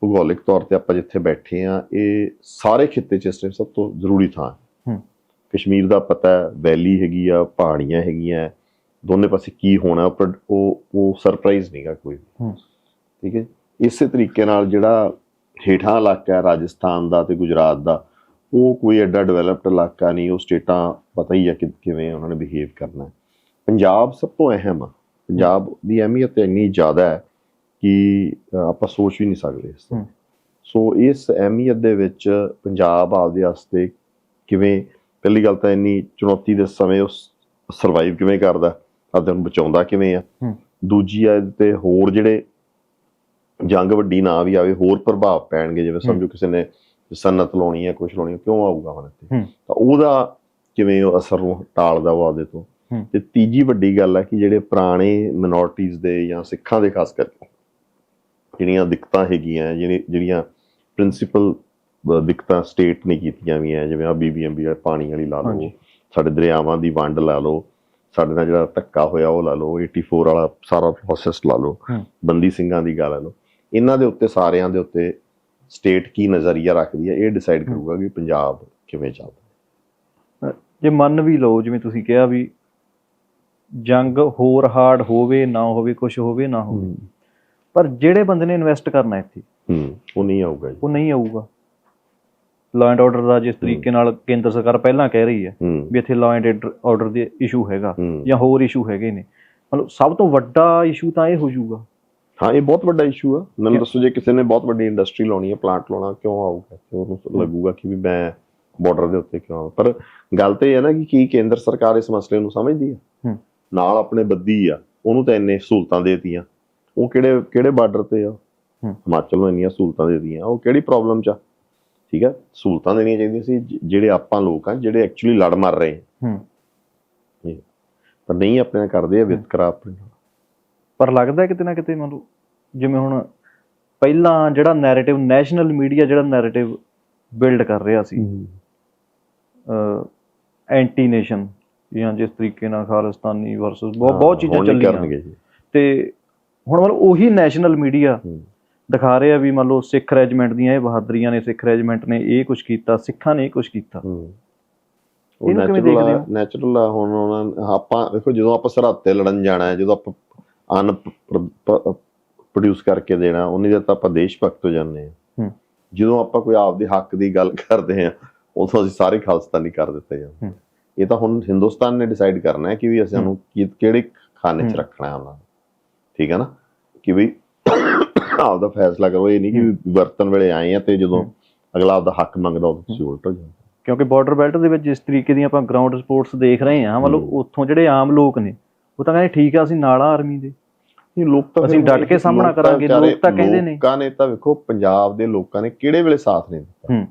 Speaker 1: ਭੂਗੋਲਿਕ ਤੌਰ ਤੇ ਆਪਾਂ ਜਿੱਥੇ ਬੈਠੇ ਆ ਇਹ ਸਾਰੇ ਖਿੱਤੇ 'ਚ ਇਸ ਟਾਈਮ ਸਭ ਤੋਂ ਜ਼ਰੂਰੀ ਥਾਂ ਹੈ
Speaker 2: ਹੂੰ।
Speaker 1: ਕਸ਼ਮੀਰ ਦਾ ਪਤਾ ਵੈਲੀ ਹੈਗੀ ਆ ਪਹਾੜੀਆਂ ਹੈਗੀਆਂ ਦੋਨੇ ਪਾਸੇ ਕੀ ਹੋਣਾ ਪਰ ਉਹ ਉਹ ਸਰਪ੍ਰਾਈਜ਼ ਨਹੀਂਗਾ ਕੋਈ। ਠੀਕ ਹੈ ਇਸੇ ਤਰੀਕੇ ਨਾਲ ਜਿਹੜਾ ਹੇਠਾਂ ਇਲਾਕਾ ਹੈ ਰਾਜਸਥਾਨ ਦਾ ਤੇ ਗੁਜਰਾਤ ਦਾ ਉਹ ਕੋਈ ਐਡਾ ਡਿਵੈਲਪਡ ਇਲਾਕਾ ਨਹੀਂ ਉਹ ਸਟੇਟਾਂ ਪਤਾ ਹੀ ਆ ਕਿ ਕਿਵੇਂ ਉਹਨਾਂ ਨੇ ਬਿਹੇਵ ਕਰਨਾ ਹੈ। ਪੰਜਾਬ ਸਭ ਤੋਂ ਅਹਿਮ ਆ। ਪੰਜਾਬ ਦੀ ਅਹਿਮੀਅਤ ਇੰਨੀ ਜ਼ਿਆਦਾ ਹੈ ਕਿ ਆਪਾਂ ਸੋਚ ਵੀ ਨਹੀਂ ਸਕਦੇ ਇਸ। ਸੋ ਇਸ ਅਹਿਮੀਅਤ ਦੇ ਵਿੱਚ ਪੰਜਾਬ ਆਪਦੇ ਵਾਸਤੇ ਕਿਵੇਂ ਪਹਿਲੀ ਗੱਲ ਤਾਂ ਇੰਨੀ ਚੁਣੌਤੀ ਦੇ ਸਮੇਂ ਉਸ ਸਰਵਾਈਵ ਕਿਵੇਂ ਕਰਦਾ ਆਪਦੇ ਨੂੰ ਬਚਾਉਂਦਾ ਕਿਵੇਂ ਆ। ਦੂਜੀ ਆ ਤੇ ਹੋਰ ਜਿਹੜੇ ਜੰਗ ਵੱਡੀ ਨਾ ਵੀ ਆਵੇ ਹੋਰ ਪ੍ਰਭਾਵ ਪੈਣਗੇ ਜਿਵੇਂ ਸਮਝੋ ਕਿਸੇ ਨੇ ਸਨਤ ਲਾਉਣੀ ਹੈ ਕੁਝ ਲਾਉਣੀ ਕਿਉਂ ਆਊਗਾ ਹੁਣ ਇੱਥੇ
Speaker 2: ਹੂੰ।
Speaker 1: ਤਾਂ ਉਹਦਾ ਕਿਵੇਂ ਉਹ ਅਸਰ ਨੂੰ ਟਾਲਦਾ ਉਹ ਆਪਦੇ ਤੋਂ। ਤੇ ਤੀਜੀ ਵੱਡੀ ਗੱਲ ਹੈ ਕਿ ਜਿਹੜੇ ਪੁਰਾਣੇ ਮਿਨੋਰਟੀਜ਼ ਦੇ ਜਾਂ ਸਿੱਖਾਂ ਦੇ ਖਾਸ ਕਰਕੇ ਜਿਹੜੀਆਂ ਦਿੱਕਤਾਂ ਹੈਗੀਆਂ ਜਿਹੜੀ ਜਿਹੜੀਆਂ ਪ੍ਰਿੰਸੀਪਲ ਦਿੱਕਤਾਂ ਸਟੇਟ ਨੇ ਕੀਤੀਆਂ ਵੀ ਆ ਜਿਵੇਂ ਆ ਬੀਬੀਐਮਬੀ ਪਾਣੀ ਵਾਲੀ ਲਾ ਲਓ। ਸਾਡੇ ਦਰਿਆਵਾਂ ਦੀ ਵੰਡ ਲਾ ਲਓ ਸਾਡੇ ਨਾਲ ਜਿਹੜਾ ਧੱਕਾ ਹੋਇਆ ਉਹ ਲਾ ਲਓ 84 ਵਾਲਾ ਸਾਰਾ ਪ੍ਰੋਸੈਸ ਲਾ ਲਓ। ਬੰਦੀ ਸਿੰਘਾਂ ਦੀ ਗੱਲ ਲਾ ਲਓ ਇਹਨਾਂ ਦੇ ਉੱਤੇ ਸਾਰਿਆਂ ਦੇ ਉੱਤੇ ਸਟੇਟ ਕੀ ਨਜ਼ਰੀਆ ਰੱਖਦੀ ਹੈ ਇਹ ਡਿਸਾਈਡ। ਕਰੂਗਾ ਕਿ ਪੰਜਾਬ ਕਿਵੇਂ ਚੱਲਦਾ
Speaker 2: ਜੇ ਮੰਨ ਵੀ ਲਓ ਜਿਵੇਂ ਤੁਸੀਂ ਕਿਹਾ ਵੀ ਜੰਗ ਹੋਰ ਹਾਰਡ ਹੋਵੇ ਨਾ ਹੋਵੇ ਕੁਝ ਹੋਵੇ ਨਾ ਹੋਵੇ ਪਰ ਜਿਹੜੇ ਬੰਦੇ ਨੇ ਇਨਵੈਸਟ ਕਰਨਾ ਇੱਥੇ
Speaker 1: ਹੂੰ ਉਹ ਨਹੀਂ ਆਊਗਾ ਜੀ
Speaker 2: ਉਹ ਨਹੀਂ ਆਊਗਾ ਲਾਅ ਐਂਡ ਆਰਡਰ ਦਾ ਜਿਸ ਤਰੀਕੇ ਨਾਲ ਕੇਂਦਰ ਸਰਕਾਰ ਪਹਿਲਾਂ ਕਹਿ ਰਹੀ ਹੈ ਵੀ ਇੱਥੇ ਲਾਅ ਐਂਡ ਆਰਡਰ ਦੇ ਇਸ਼ੂ ਹੈਗਾ ਜਾਂ ਹੋਰ ਇਸ਼ੂ ਹੈਗੇ ਨੇ। ਮਤਲਬ ਸਭ ਤੋਂ ਵੱਡਾ ਇਸ਼ੂ ਤਾਂ ਇਹ ਹੋ ਜਾਊਗਾ।
Speaker 1: ਹਾਂ ਇਹ ਬਹੁਤ ਵੱਡਾ ਇਸ਼ੂ ਆ। ਮੈਨੂੰ ਦੱਸੋ ਜੇ ਕਿਸੇ ਨੇ ਬਹੁਤ ਵੱਡੀ ਇੰਡਸਟਰੀ ਲਾਉਣੀ ਹੈ ਪਲਾਂਟ ਲਾਉਣਾ ਕਿਉਂ ਆਊਗਾ? ਉਹਨੂੰ ਲੱਗੂਗਾ ਕਿ ਵੀ ਮੈਂ ਬਾਰਡਰ ਦੇ ਉੱਤੇ ਕਿਉਂ ਆਵਾਂ? ਪਰ ਗੱਲ ਤੇ ਇਹ ਹੈ ਨਾ ਕਿ ਕੀ ਕੇਂਦਰ ਸਰਕਾਰ ਇਸ ਮਸਲੇ ਨੂੰ ਸਮਝਦੀ ਆ। ਨਾਲ ਆਪਣੇ ਬੱਦੀ ਆ ਉਹਨੂੰ ਤਾਂ ਇੰਨੇ ਸਹੂਲਤਾਂ ਦੇਤੀਆਂ। ਉਹ ਕਿਹੜੇ ਕਿਹੜੇ ਬਾਰਡਰ ਤੇ ਆ। ਹਿਮਾਚਲ ਨੂੰ ਇੰਨੀਆਂ ਸਹੂਲਤਾਂ ਦੇਤੀਆਂ। ਉਹ ਕਿਹੜੀ ਪ੍ਰੋਬਲਮ ਚ ਆ? ਠੀਕ ਹੈ ਸਹੂਲਤਾਂ ਦੇਣੀਆਂ ਚਾਹੀਦੀਆਂ ਸੀ ਜਿਹੜੇ ਆਪਾਂ ਲੋਕ ਆ ਜਿਹੜੇ ਐਕਚੁਅਲੀ ਲੜ ਮਰ ਰਹੇ।
Speaker 2: ਹੂੰ।
Speaker 1: ਪਰ ਨਹੀਂ ਆਪਣੇ ਕਰਦੇ ਆ ਵਿਤਕਰਾ ਆਪਣੇ ਨਾਲ।
Speaker 2: ਪਰ ਲੱਗਦਾ ਕਿਤੇ ਨਾ ਕਿਤੇ ਮੰਨ ਲਓ ਜਿਵੇਂ ਹੁਣ ਪਹਿਲਾਂ ਜਿਹੜਾ ਨੈਰੇਟਿਵ ਨੈਸ਼ਨਲ ਮੀਡੀਆ ਜਿਹੜਾ ਨੈਰੇਟਿਵ ਬਿਲਡ ਕਰ ਰਿਹਾ ਸੀ। ਐਂਟੀ ਨੇਸ਼ਨ ਜਾਂ ਜਿਸ ਤਰੀਕੇ ਨਾਲ ਖਾਲਿਸਤਾਨੀ ਵਰਸਸ ਬਹੁਤ ਬਹੁਤ ਚੀਜ਼ਾਂ ਚੱਲੀਆਂ। ਤੇ ਹੁਣ ਮਤਲਬ ਉਹੀ ਨੈਸ਼ਨਲ ਮੀਡੀਆ। ਦਿਖਾ ਰਿਹਾ ਵੀ ਮੰਨ ਲਓ ਸਿੱਖ ਰੈਜੀਮੈਂਟ ਦੀਆਂ ਇਹ ਬਹਾਦਰੀਆਂ ਨੇ ਸਿੱਖ ਰੈਜੀਮੈਂਟ ਨੇ ਇਹ ਕੁਝ ਕੀਤਾ ਸਿੱਖਾਂ ਨੇ ਇਹ ਕੁਝ ਕੀਤਾ
Speaker 1: ਉਹ ਨੈਚੁਰਲ? ਨੈਚੁਰਲ ਆ ਹੁਣ ਉਹਨਾਂ ਆਪਾਂ ਦੇਖੋ ਜਦੋਂ ਆਪਾਂ ਸਰਹੱਦ ਤੇ ਲੜਨ ਜਾਣਾ ਹੈ ਜਦੋਂ ਆਪਾਂ ਅਨ ਪ੍ਰੋਡਿਊਸ ਕਰਕੇ ਦੇਣਾ ਉਨੀ ਦੇਰ ਤਾਂ ਆਪਾਂ ਦੇਸ਼ ਭਗਤ ਹੋ ਜਾਂਦੇ ਹੂੰ। ਜਦੋਂ ਆਪਾਂ ਕੋਈ ਆਪਦੇ ਹੱਕ ਦੀ ਗੱਲ ਕਰਦੇ ਹਾਂ ਉਦੋਂ ਅਸੀਂ ਸਾਰੇ ਖਾਲਸਤਾਨੀ ਕਰ ਦਿੱਤੇ ਜਾਂਦੇ। ਇਹ ਤਾਂ ਹੁਣ ਹਿੰਦੁਸਤਾਨ ਨੇ ਡਿਸਾਈਡ ਕਰਨਾ ਹੈ ਕਿ ਵੀ ਅਸੀਂ ਨੂੰ ਕਿਹੜੇ ਖਾਨੇ 'ਚ। ਰੱਖਣਾ ਹੈ ਉਹਨਾਂ ਠੀਕ ਹੈ ਨਾ ਕਿ ਵੀ ਆਪਦਾ ਫੈਸਲਾ ਕਰੋ ਇਹ ਨਹੀਂ ਕਿ ਵਰਤਨ ਵੇਲੇ ਆਏ ਆ ਤੇ ਜਦੋਂ ਅਗਲਾ ਆਪਦਾ ਹੱਕ ਮੰਗਦਾ ਉਦੋਂ ਤੁਸੀਂ ਉਲਟ ਹੋ ਜਾਂਦੇ।
Speaker 2: ਕਿਉਂਕਿ ਬਾਰਡਰ ਬੈਲਟ ਦੇ ਵਿੱਚ ਜਿਸ ਤਰੀਕੇ ਦੀਆਂ ਆਪਾਂ ਗਰਾਊਂਡ ਸਪੋਰਟਸ ਦੇਖ ਰਹੇ ਹਾਂ ਮਤਲਬ। ਉੱਥੋਂ ਜਿਹੜੇ ਆਮ ਲੋਕ ਨੇ ਉਹ ਤਾਂ ਕਹਿੰਦੇ ਠੀਕ ਆ ਅਸੀਂ ਨਾਲ ਆ ਆਰਮੀ ਦੇ।
Speaker 1: ਨਹੀਂ ਲੋਕ ਤਾਂ
Speaker 2: ਅਸੀਂ ਡਟ ਕੇ ਸਾਹਮਣਾ ਕਰਾਂਗੇ, ਲੋਕ ਤਾਂ ਕਹਿੰਦੇ ਨੇ।
Speaker 1: ਲੋਕਾਂ ਨੇ ਤਾਂ ਵੇਖੋ ਪੰਜਾਬ ਦੇ ਲੋਕਾਂ ਨੇ ਕਿਹੜੇ ਵੇਲੇ ਸਾਥ ਨਹੀਂ ਦਿੱਤਾ?
Speaker 2: ਹੂੰ।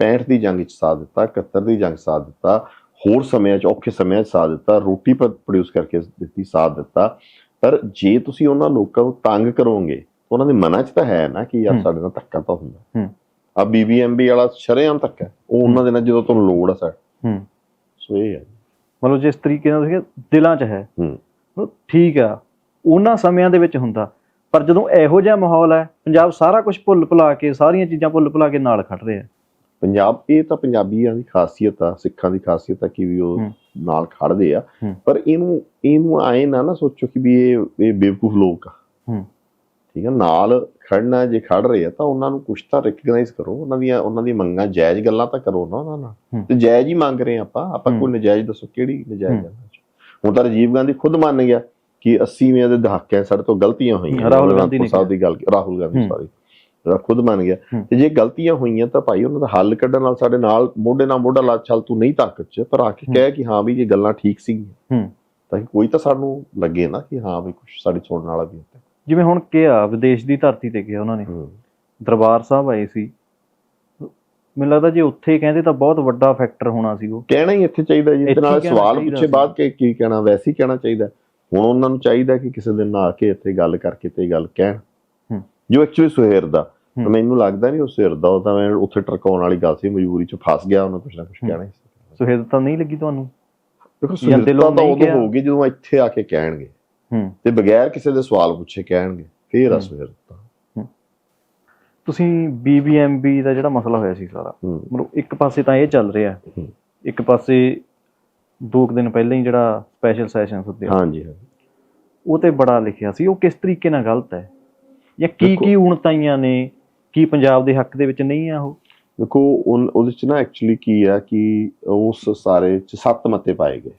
Speaker 1: 65 ਦੀ ਜੰਗ 'ਚ ਸਾਥ ਦਿੱਤਾ 71 ਦੀ ਜੰਗ ਸਾਥ ਦਿੱਤਾ ਹੋਰ ਸਮਿਆਂ 'ਚ ਔਖੇ ਸਮਿਆਂ 'ਚ ਸਾਥ ਦਿੱਤਾ ਰੋਟੀ ਪ੍ਰੋਡਿਊਸ ਕਰਕੇ ਦਿੱਤੀ ਸਾਥ ਦਿੱਤਾ। ਪਰ ਜੇ ਤੁਸੀਂ ਉਹਨਾਂ ਲੋਕਾਂ ਨੂੰ ਤੰਗ ਕਰੋਗੇ ਉਹਨਾਂ ਦੇ ਮਨਾਂ 'ਚ ਤਾਂ ਹੈ ਨਾ ਕਿ ਯਾਰ। ਸਾਡੇ ਨਾਲ ਧੱਕਾ ਤਾਂ ਹੁੰਦਾ।
Speaker 2: ਹੂੰ।
Speaker 1: ਆ ਬੀਬੀਐਮਬੀ ਵਾਲਾ ਸ਼ਰੇਆਮ ਧੱਕਾ ਹੈ। ਉਹ ਉਹਨਾਂ ਦੇ ਨਾਲ ਜਦੋਂ ਤੁਹਾਨੂੰ ਲੋੜ ਆ ਸਰ
Speaker 2: ਹੂੰ।
Speaker 1: ਸੋ ਇਹ ਹੈ।
Speaker 2: ਮਤਲਬ ਜਿਸ ਤਰੀਕੇ ਨਾਲ ਤੁਸੀਂ ਦਿਲਾਂ 'ਚ ਹੈ।
Speaker 1: ਹੂੰ।
Speaker 2: ਠੀਕ ਆ। ਉਹਨਾਂ ਸਮਿਆਂ ਦੇ ਵਿੱਚ ਹੁੰਦਾ। ਪਰ ਜਦੋਂ ਇਹੋ ਜਿਹਾ ਮਾਹੌਲ ਹੈ ਪੰਜਾਬ ਸਾਰਾ ਕੁਝ ਭੁੱਲ ਭੁਲਾ ਕੇ ਸਾਰੀਆਂ ਚੀਜ਼ਾਂ ਭੁੱਲ ਭੁਲਾ ਕੇ ਨਾਲ ਖੜ ਰਿਹਾ।
Speaker 1: ਪੰਜਾਬ ਇਹ ਤਾਂ ਪੰਜਾਬੀਆਂ ਦੀ ਖਾਸੀਅਤ ਆ ਸਿੱਖਾਂ ਦੀ ਖਾਸੀਅਤ ਆ ਕਿ ਵੀ ਉਹ। ਨਾਲ ਖੜਦੇ ਆ। ਪਰ ਇਹਨੂੰ ਇਹਨੂੰ ਆਏ ਨਾ ਨਾ ਸੋਚੋ ਕਿ ਵੀ ਇਹ ਇਹ ਬੇਵਕੂਫ ਲੋਕ ਆ।
Speaker 2: ਹੂੰ।
Speaker 1: ਠੀਕ ਆ ਨਾਲ ਖੜਨਾ ਜੇ ਖੜ ਰਹੇ ਆ ਤਾਂ ਉਹਨਾਂ ਨੂੰ ਕੁਛ ਤਾਂ ਰੈਕਗਨਾਈਜ਼ ਕਰੋ ਉਹਨਾਂ ਦੀਆਂ ਉਹਨਾਂ ਦੀ ਮੰਗਾਂ ਜਾਇਜ਼ ਗੱਲਾਂ ਤਾਂ ਕਰੋ ਨਾ ਉਹਨਾਂ ਨਾਲ
Speaker 2: ਹੂੰ।
Speaker 1: ਤੇ ਜਾਇਜ਼ ਹੀ ਮੰਗ ਰਹੇ ਆ ਆਪਾਂ ਆਪਾਂ
Speaker 2: ਹੂੰ।
Speaker 1: ਕੋਈ ਨਜਾਇਜ਼ ਦੱਸੋ ਕਿਹੜੀ ਨਜਾਇਜ਼
Speaker 2: ਹੂੰ।
Speaker 1: ਗੱਲ ਹੈ ਹੁਣ ਤਾਂ ਰਾਜੀਵ ਗਾਂਧੀ ਖੁਦ ਮੰਨ ਗਿਆ ਕਿ 80ਵੇਂ ਦੇ ਦਹਾਕੇ ਸਾਡੇ ਤੋਂ ਗਲਤੀਆਂ ਹੋਈਆਂ
Speaker 2: ਰਾਹੁਲ ਗਾਂਧੀ ਨੇ
Speaker 1: ਸਾਹਿਬ ਦੀ ਗੱਲ ਰਾਹੁਲ ਗਾਂਧੀ
Speaker 2: ਹੂੰ।
Speaker 1: ਸੌਰੀ ਖੁਦ ਮੰਨ ਗਿਆ
Speaker 2: ਹੂੰ।
Speaker 1: ਤੇ ਜੇ ਗਲਤੀਆਂ ਹੋਈਆਂ ਤਾਂ ਭਾਈ ਉਹਨਾਂ ਦਾ ਹੱਲ ਕੱਢਣ ਨਾਲ ਸਾਡੇ ਨਾਲ ਮੋਢੇ ਨਾਲ ਮੋਢਾ ਲਾ ਚੱਲ ਤੂੰ ਨਹੀਂ ਤਾਕਤ 'ਚ ਪਰ ਆ ਕੇ
Speaker 2: ਹੂੰ।
Speaker 1: ਕਹਿ ਕਿ ਹਾਂ ਵੀ ਇਹ ਗੱਲਾਂ ਠੀਕ ਸੀਗੀਆਂ
Speaker 2: ਹੂੰ
Speaker 1: ਤਾਂ ਕੋਈ ਤਾਂ ਸਾਨੂੰ ਲੱਗੇ ਨਾ ਕਿ ਹਾਂ ਵੀ ਕੁਝ ਸਾਡੀ ਸੁਣਨ ਵਾਲਾ ਵੀ ਹੈ
Speaker 2: ਜਿਵੇਂ ਹੁਣ ਕਿਹਾ ਵਿਦੇਸ਼ ਦੀ ਧਰਤੀ ਤੇ ਗਿਆ ਉਹਨਾਂ ਨੇ। ਦਰਬਾਰ ਸਾਹਿਬ ਆਏ ਸੀ। ਮੈਨੂੰ ਲੱਗਦਾ ਜੇ ਉੱਥੇ ਕਹਿੰਦੇ ਤਾਂ ਬਹੁਤ ਵੱਡਾ ਫੈਕਟਰ ਹੋਣਾ ਸੀ ਉਹ।
Speaker 1: ਕਹਿਣਾ ਹੀ ਇੱਥੇ ਚਾਹੀਦਾ ਜੀ। ਤੇ ਨਾਲ ਸਵਾਲ ਪੁੱਛੇ। ਬਾਅਦ ਕਿ ਕੀ ਕਹਿਣਾ ਵੈਸੇ ਹੀ ਕਹਿਣਾ ਚਾਹੀਦਾ। ਹੁਣ ਉਹਨਾਂ ਨੂੰ ਚਾਹੀਦਾ ਕਿ ਕਿਸੇ ਦਿਨ ਆ ਕੇ ਇੱਥੇ ਗੱਲ ਕਰਕੇ ਤੇ ਗੱਲ ਕਹਿਣ। ਜੋ ਐਕਚੁਅਲੀ ਸੁਹੇਰ ਦਾ। ਤਾਂ। ਮੈਨੂੰ ਲੱਗਦਾ ਨਹੀਂ ਉਹ ਸੁਹੇਰ ਦਾ ਉਹ ਤਾਂ ਮੈਂ ਉੱਥੇ ਟਰਕਾਉਣ ਵਾਲੀ ਗੱਲ ਸੀ ਮਜਬੂਰੀ ਚ ਫਸ ਗਿਆ ਉਹਨਾਂ ਕੁਛ ਨਾ ਕੁਛ। ਕਹਿਣਾ ਸੀ।
Speaker 2: ਸੁਹੇਦਤਾ ਨਹੀਂ ਲੱਗੀ ਤੁਹਾਨੂੰ?
Speaker 1: ਦੇਖੋ ਸੁਹਿਰਦਤਾ ਤਾਂ ਉਦੋਂ। ਹੋਊਗੀ ਜਦੋਂ ਇੱਥੇ ਆ ਕੇ ਕਹਿਣਗੇ।
Speaker 2: ਹੂੰ।
Speaker 1: ਤੇ ਬਗੈਰ ਕਿਸੇ ਦੇ ਸਵਾਲ ਪੁੱਛੇ ਕਹਿਣਗੇ ਫੇਰ ਆ
Speaker 2: ਹੂੰ।
Speaker 1: ਸੁਹਿਰਦਤਾ
Speaker 2: ਤੁਸੀਂ ਬੀਬੀਐਮਬੀ ਦਾ ਜਿਹੜਾ ਮਸਲਾ ਹੋਇਆ ਸੀ ਸਾਰਾ ਮਤਲਬ ਇੱਕ ਪਾਸੇ ਤਾਂ ਇਹ ਚੱਲ ਰਿਹਾ। ਇੱਕ ਪਾਸੇ ਦੋ ਕੁ ਦਿਨ ਪਹਿਲਾਂ ਹੀ ਜਿਹੜਾ ਸਪੈਸ਼ਲ ਸੈਸ਼ਨ ਸੱਦਿਆ
Speaker 1: ਹਾਂਜੀ ਹਾਂ
Speaker 2: ਉਹ ਤੇ ਬੜਾ ਲਿਖਿਆ ਸੀ ਉਹ ਕਿਸ ਤਰੀਕੇ ਨਾਲ ਗਲਤ ਹੈ? ਜਾਂ ਕੀ ਕੀ ਉਣਤਾਈਆਂ ਨੇ ਕੀ ਪੰਜਾਬ ਦੇ ਹੱਕ ਦੇ ਵਿੱਚ ਨਹੀਂ ਆ ਉਹ?
Speaker 1: ਦੇਖੋ ਉਹਦੇ ਚ ਨਾ ਐਕਚੁਅਲੀ ਕੀ ਆ ਕਿ ਉਸ ਸਾਰੇ ਚ ਸੱਤ ਮਤੇ ਪਾਏ ਗਏ।